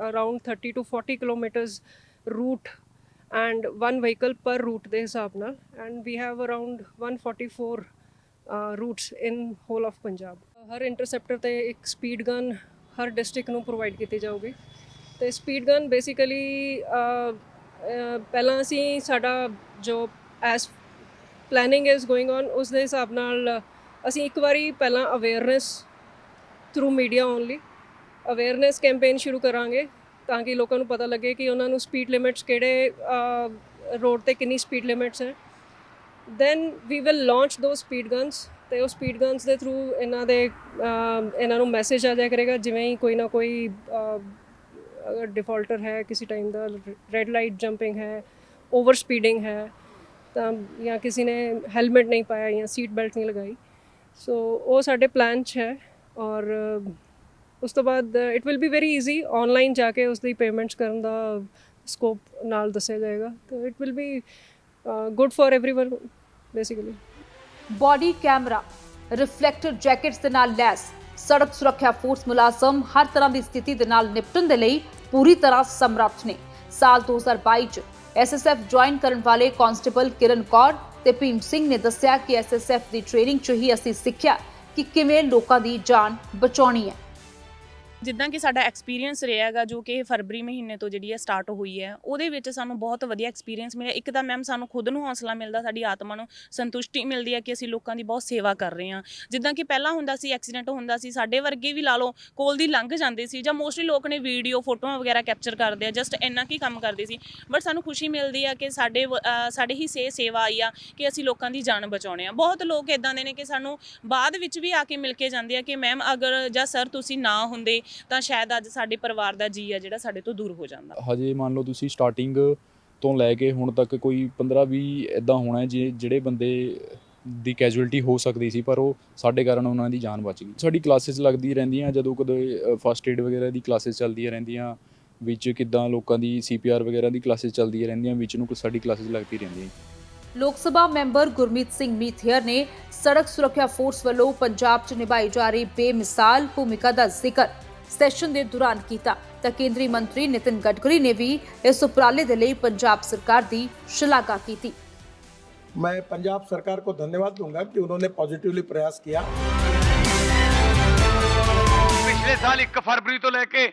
around 30 to 40 kilometres route and one vehicle per route ਦੇ ਹਿਸਾਬ ਨਾਲ and we have around 144 routes in whole of Punjab Har interceptor ਤੇ ਇੱਕ ਸਪੀਡ ਗਨ ਹਰ ਡਿਸਟ੍ਰਿਕਟ ਨੂੰ ਪ੍ਰੋਵਾਈਡ ਕੀਤੀ ਜਾਊਗੀ ਤੇ ਸਪੀਡ ਗਨ ਬੇਸਿਕਲੀ ਪਹਿਲਾਂ ਅਸੀਂ ਸਾਡਾ ਜੋ as planning is going on ਉਸ ਦੇ ਹਿਸਾਬ ਨਾਲ ਅਸੀਂ ਇੱਕ ਵਾਰੀ ਪਹਿਲਾਂ awareness through media only awareness campaign ਸ਼ੁਰੂ ਕਰਾਂਗੇ ਤਾਂ ਕਿ ਲੋਕਾਂ ਨੂੰ ਪਤਾ ਲੱਗੇ ਕਿ ਉਹਨਾਂ ਨੂੰ ਸਪੀਡ ਲਿਮਿਟਸ ਕਿਹੜੇ ਰੋਡ ਤੇ ਕਿੰਨੀ ਸਪੀਡ ਲਿਮਿਟਸ ਹੈ। ਦੈਨ ਵੀ ਵਿਲ ਲਾਂਚ ਦੋ ਸਪੀਡ ਗਨਸ ਤੇ ਉਹ ਸਪੀਡ ਗਨਸ ਦੇ ਥਰੂ ਇਹਨਾਂ ਦੇ ਇਹਨਾਂ ਨੂੰ ਮੈਸੇਜ ਆ ਜਾਇਆ ਕਰੇਗਾ ਜਿਵੇਂ ਹੀ ਕੋਈ ਨਾ ਕੋਈ ਅਹ, ਡਿਫਾਲਟਰ ਹੈ ਕਿਸੇ ਟਾਈਮ ਦਾ ਰੈੱਡ ਲਾਈਟ ਜੰਪਿੰਗ ਹੈ ਓਵਰ ਸਪੀਡਿੰਗ ਹੈ ਤਾਂ ਜਾਂ ਕਿਸੇ ਨੇ ਹੈਲਮਟ ਨਹੀਂ ਪਾਇਆ ਜਾਂ ਸੀਟ ਬੈਲਟ ਨਹੀਂ ਲਗਾਈ। ਸੋ ਉਹ ਸਾਡੇ ਪਲਾਨ 'ਚ ਹੈ ਔਰ ਉਸ ਤੋਂ ਬਾਅਦ it will be very easy online ਜਾ ਕੇ ਉਸ ਦੀ ਪੇਮੈਂਟਸ ਕਰਨ ਦਾ ਸਕੋਪ ਨਾਲ ਦੱਸਿਆ ਜਾਏਗਾ। ਤਾਂ it will be good for everyone basically body camera reflector jackets ਦੇ ਨਾਲ ਲੈਸ ਸੜਕ ਸੁਰੱਖਿਆ ਫੋਰਸ ਮੁਲਾਜ਼ਮ ਹਰ ਤਰ੍ਹਾਂ ਦੀ ਸਥਿਤੀ ਦੇ ਨਾਲ ਨਿਪਟਣ ਦੇ ਲਈ ਪੂਰੀ ਤਰ੍ਹਾਂ ਸਮਰੱਥ ਨੇ। ਸਾਲ 2022 ਚ ਐਸਐਸਐਫ ਜੁਆਇਨ ਕਰਨ ਵਾਲੇ ਕਾਂਸਟੇਬਲ ਕਿਰਨ ਕੌਰ ਤੇ ਭੀਮ ਸਿੰਘ ਨੇ ਦੱਸਿਆ ਕਿ ਐਸਐਸਐਫ ਦੀ ਟ੍ਰੇਨਿੰਗ 'ਚ ਹੀ ਅਸੀਂ ਸਿੱਖਿਆ ਕਿ ਕਿਵੇਂ ਲੋਕਾਂ ਦੀ ਜਾਨ ਬਚਾਉਣੀ ਹੈ। ਜਿੱਦਾਂ ਕਿ ਸਾਡਾ ਐਕਸਪੀਰੀਅੰਸ ਰਿਹਾ ਜੋ ਕਿ ਫਰਵਰੀ ਮਹੀਨੇ ਤੋਂ ਜਿਹੜੀ ਹੈ ਸਟਾਰਟ ਹੋਈ ਹੈ, ਉਹਦੇ ਵਿੱਚ ਸਾਨੂੰ ਬਹੁਤ ਵਧੀਆ ਐਕਸਪੀਰੀਅੰਸ ਮਿਲਿਆ। ਇੱਕ ਤਾਂ ਮੈਮ ਸਾਨੂੰ ਖੁਦ ਨੂੰ ਹੌਸਲਾ ਮਿਲਦਾ, ਸਾਡੀ ਆਤਮਾ ਨੂੰ ਸੰਤੁਸ਼ਟੀ ਮਿਲਦੀ ਹੈ ਕਿ ਅਸੀਂ ਲੋਕਾਂ ਦੀ ਬਹੁਤ ਸੇਵਾ ਕਰ ਰਹੇ ਹਾਂ। ਜਿੱਦਾਂ ਕਿ ਪਹਿਲਾਂ ਹੁੰਦਾ ਸੀ ਐਕਸੀਡੈਂਟ ਹੁੰਦਾ ਸੀ, ਸਾਡੇ ਵਰਗੇ ਵੀ ਲਾ ਲਓ, ਕੋਲ ਦੀ ਲੰਘ ਜਾਂਦੇ ਸੀ ਜਾਂ ਮੋਸਟਲੀ ਲੋਕ ਨੇ ਵੀਡੀਓ ਫੋਟੋਆਂ ਵਗੈਰਾ ਕੈਪਚਰ ਕਰਦੇ ਆ ਜਸਟ ਇੰਨਾ ਕੀ ਕੰਮ ਕਰਦੇ ਸੀ। ਬਟ ਸਾਨੂੰ ਖੁਸ਼ੀ ਮਿਲਦੀ ਆ ਕਿ ਸਾਡੇ ਵ- ਸਾਡੇ ਹੀ ਸੇ ਸੇਵਾ ਆਈ ਆ ਕਿ ਅਸੀਂ ਲੋਕਾਂ ਦੀ ਜਾਨ ਬਚਾਉਣੇ ਆ। ਬਹੁਤ ਲੋਕ ਇਦਾਂ ਦੇ ਨੇ ਕਿ ਸਾਨੂੰ ਬਾਅਦ ਵਿੱਚ ਵੀ ਆ ਕੇ ਮਿਲ ਕੇ ਜਾਂਦੇ ਆ ਕਿ ਮੈਮ ਅਗਰ ਜਾਂ ਸਰ ਤੁਸੀਂ ਨਾ ਹੁੰਦੇ ਤਾਂ ਸ਼ਾਇਦ ਅੱਜ ਸਾਡੇ ਪਰਿਵਾਰ ਦਾ ਜੀ ਆ ਜਿਹੜਾ ਸਾਡੇ ਤੋਂ ਦੂਰ ਹੋ ਜਾਂਦਾ। ਹਜੇ ਮੰਨ ਲਓ ਤੁਸੀਂ ਸਟਾਰਟਿੰਗ ਤੋਂ ਲੈ ਕੇ ਹੁਣ ਤੱਕ ਕੋਈ 15 20 ਇਦਾਂ ਹੋਣਾ ਜਿਹੜੇ ਬੰਦੇ ਦੀ ਕੈਜੁਅਲਟੀ ਹੋ ਸਕਦੀ ਸੀ ਪਰ ਉਹ ਸਾਡੇ ਕਾਰਨ ਉਹਨਾਂ ਦੀ ਜਾਨ ਬਚ ਗਈ। ਸਾਡੀ ਕਲਾਸਿਸ ਲੱਗਦੀ ਰਹਿੰਦੀਆਂ ਜਦੋਂ ਕਦੇ ਫਸਟ ਏਡ ਵਗੈਰਾ ਦੀ ਕਲਾਸਿਸ ਚੱਲਦੀਆਂ ਰਹਿੰਦੀਆਂ ਵਿੱਚ ਕਿੱਦਾਂ ਲੋਕਾਂ ਦੀ ਸੀਪੀਆਰ ਵਗੈਰਾ ਦੀ ਕਲਾਸਿਸ ਚੱਲਦੀਆਂ ਰਹਿੰਦੀਆਂ ਵਿੱਚ ਨੂੰ ਸਾਡੀ ਕਲਾਸਿਸ ਲੱਗਦੀ ਰਹਿੰਦੀਆਂ। ਲੋਕ ਸਭਾ ਮੈਂਬਰ ਗੁਰਮੀਤ ਸਿੰਘ ਮੀਥਿਅਰ ਨੇ ਸੜਕ ਸੁਰੱਖਿਆ ਫੋਰਸ ਵੱਲੋਂ ਪੰਜਾਬ 'ਚ ਨਿਭਾਈ ਜਾ ਰਹੀ ਬੇਮਿਸਾਲ ਭੂਮਿਕਾ ਦਾ ਜ਼ਿਕਰ। ਸੈਸ਼ਨ ਦੇ ਦੌਰਾਨ ਕੀਤਾ ਤਾਂ ਕੇਂਦਰੀ ਮੰਤਰੀ ਨਿਤਿਨ ਗਡਕਰੀ ਨੇ ਵੀ ਇਸ ਉਪਰਾਲੇ ਦੇ ਲਈ ਪੰਜਾਬ ਸਰਕਾਰ ਦੀ ਸ਼ਲਾਘਾ ਕੀਤੀ मैं पंजाब सरकार को धन्यवाद दूंगा कि उन्होंने पॉजिटिवली प्रयास किया ਪਿਛਲੇ ਸਾਲ 1 ਫਰਵਰੀ ਤੋਂ ਲੈ ਕੇ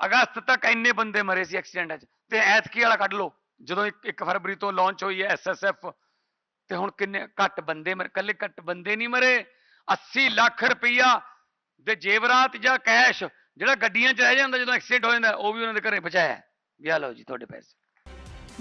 ਅਗਸਤ ਤੱਕ ਇੰਨੇ ਬੰਦੇ ਮਰੇ ਸੀ ਐਕਸੀਡੈਂਟਾਂ 'ਚ ਤੇ ਐਤਕੀ ਵਾਲਾ ਕੱਢ ਲਓ ਜਦੋਂ 1 ਫਰਵਰੀ ਤੋਂ ਲਾਂਚ ਹੋਈ ਹੈ ਐਸਐਸਐਫ ਤੇ ਹੁਣ ਕਿੰਨੇ ਘੱਟ ਬੰਦੇ ਮਰੇ ਕੱਲੇ ਘੱਟ ਬੰਦੇ ਨਹੀਂ ਮਰੇ 80 ਲੱਖ ਰੁਪਈਆ ਦੇ ਜੇਵਰਾਤ ਜਾਂ ਕੈਸ਼ ਜਿਹੜਾ ਗੱਡੀਆਂ 'ਚ ਰਹਿ ਜਾਂਦਾ ਜਦੋਂ ਐਕਸੀਡੈਂਟ ਹੋ ਜਾਂਦਾ, ਉਹ ਵੀ ਉਹਨਾਂ ਦੇ ਘਰੇ ਪਹੁੰਚਾਇਆ ਵੀ ਆ ਲਓ ਜੀ ਤੁਹਾਡੇ ਪੈਸੇ।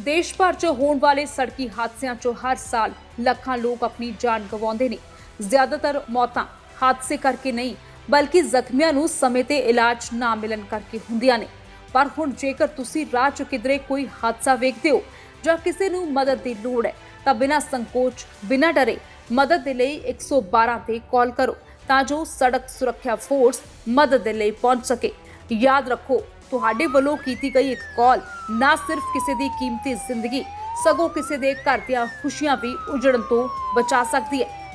ਦੇਸ਼ ਭਰ 'ਚ ਹੋਣ ਵਾਲੇ ਸੜਕੀ ਹਾਦਸਿਆਂ 'ਚੋਂ ਹਰ ਸਾਲ ਲੱਖਾਂ ਲੋਕ ਆਪਣੀ ਜਾਨ ਗਵਾਉਂਦੇ ਨੇ। ਜ਼ਿਆਦਾਤਰ ਮੌਤਾਂ ਹਾਦਸੇ ਕਰਕੇ ਨਹੀਂ, ਬਲਕਿ ਜ਼ਖਮੀਆਂ ਨੂੰ ਸਮੇਂ ਤੇ ਇਲਾਜ ਨਾ ਮਿਲਣ ਕਰਕੇ ਹੁੰਦੀਆਂ ਨੇ। ਪਰ ਹੁਣ ਜੇਕਰ ਤੁਸੀਂ ਰਾਹ 'ਚ ਕਿਧਰੇ ਕੋਈ ਹਾਦਸਾ ਵੇਖਦੇ ਹੋ ਜਾਂ ਕਿਸੇ ਨੂੰ ਮਦਦ ਦੀ ਲੋੜ ਹੈ, ਤਾਂ ਬਿਨਾਂ ਸੰਕੋਚ, ਬਿਨਾਂ ਡਰੇ ਮਦਦ ਦੇ ਲਈ 112 ਤੇ ਕਾਲ ਕਰੋ। ਤਾਂ ਜੋ ਸੜਕ ਸੁਰੱਖਿਆ ਫੋਰਸ ਮਦਦ ਦੇ ਲਈ ਪਹੁੰਚ ਸਕੇ ਯਾਦ ਰੱਖੋ ਤੁਹਾਡੇ ਵੱਲੋਂ ਕੀਤੀ ਗਈ ਇੱਕ ਕਾਲ ਨਾ ਸਿਰਫ ਕਿਸੇ ਦੀ ਕੀਮਤੀ ਜ਼ਿੰਦਗੀ ਸਗੋਂ ਕਿਸੇ ਦੇ ਘਰ ਦੀਆਂ ਖੁਸ਼ੀਆਂ ਵੀ ਉਜੜਨ ਤੋਂ ਬਚਾ ਸਕਦੀ ਹੈ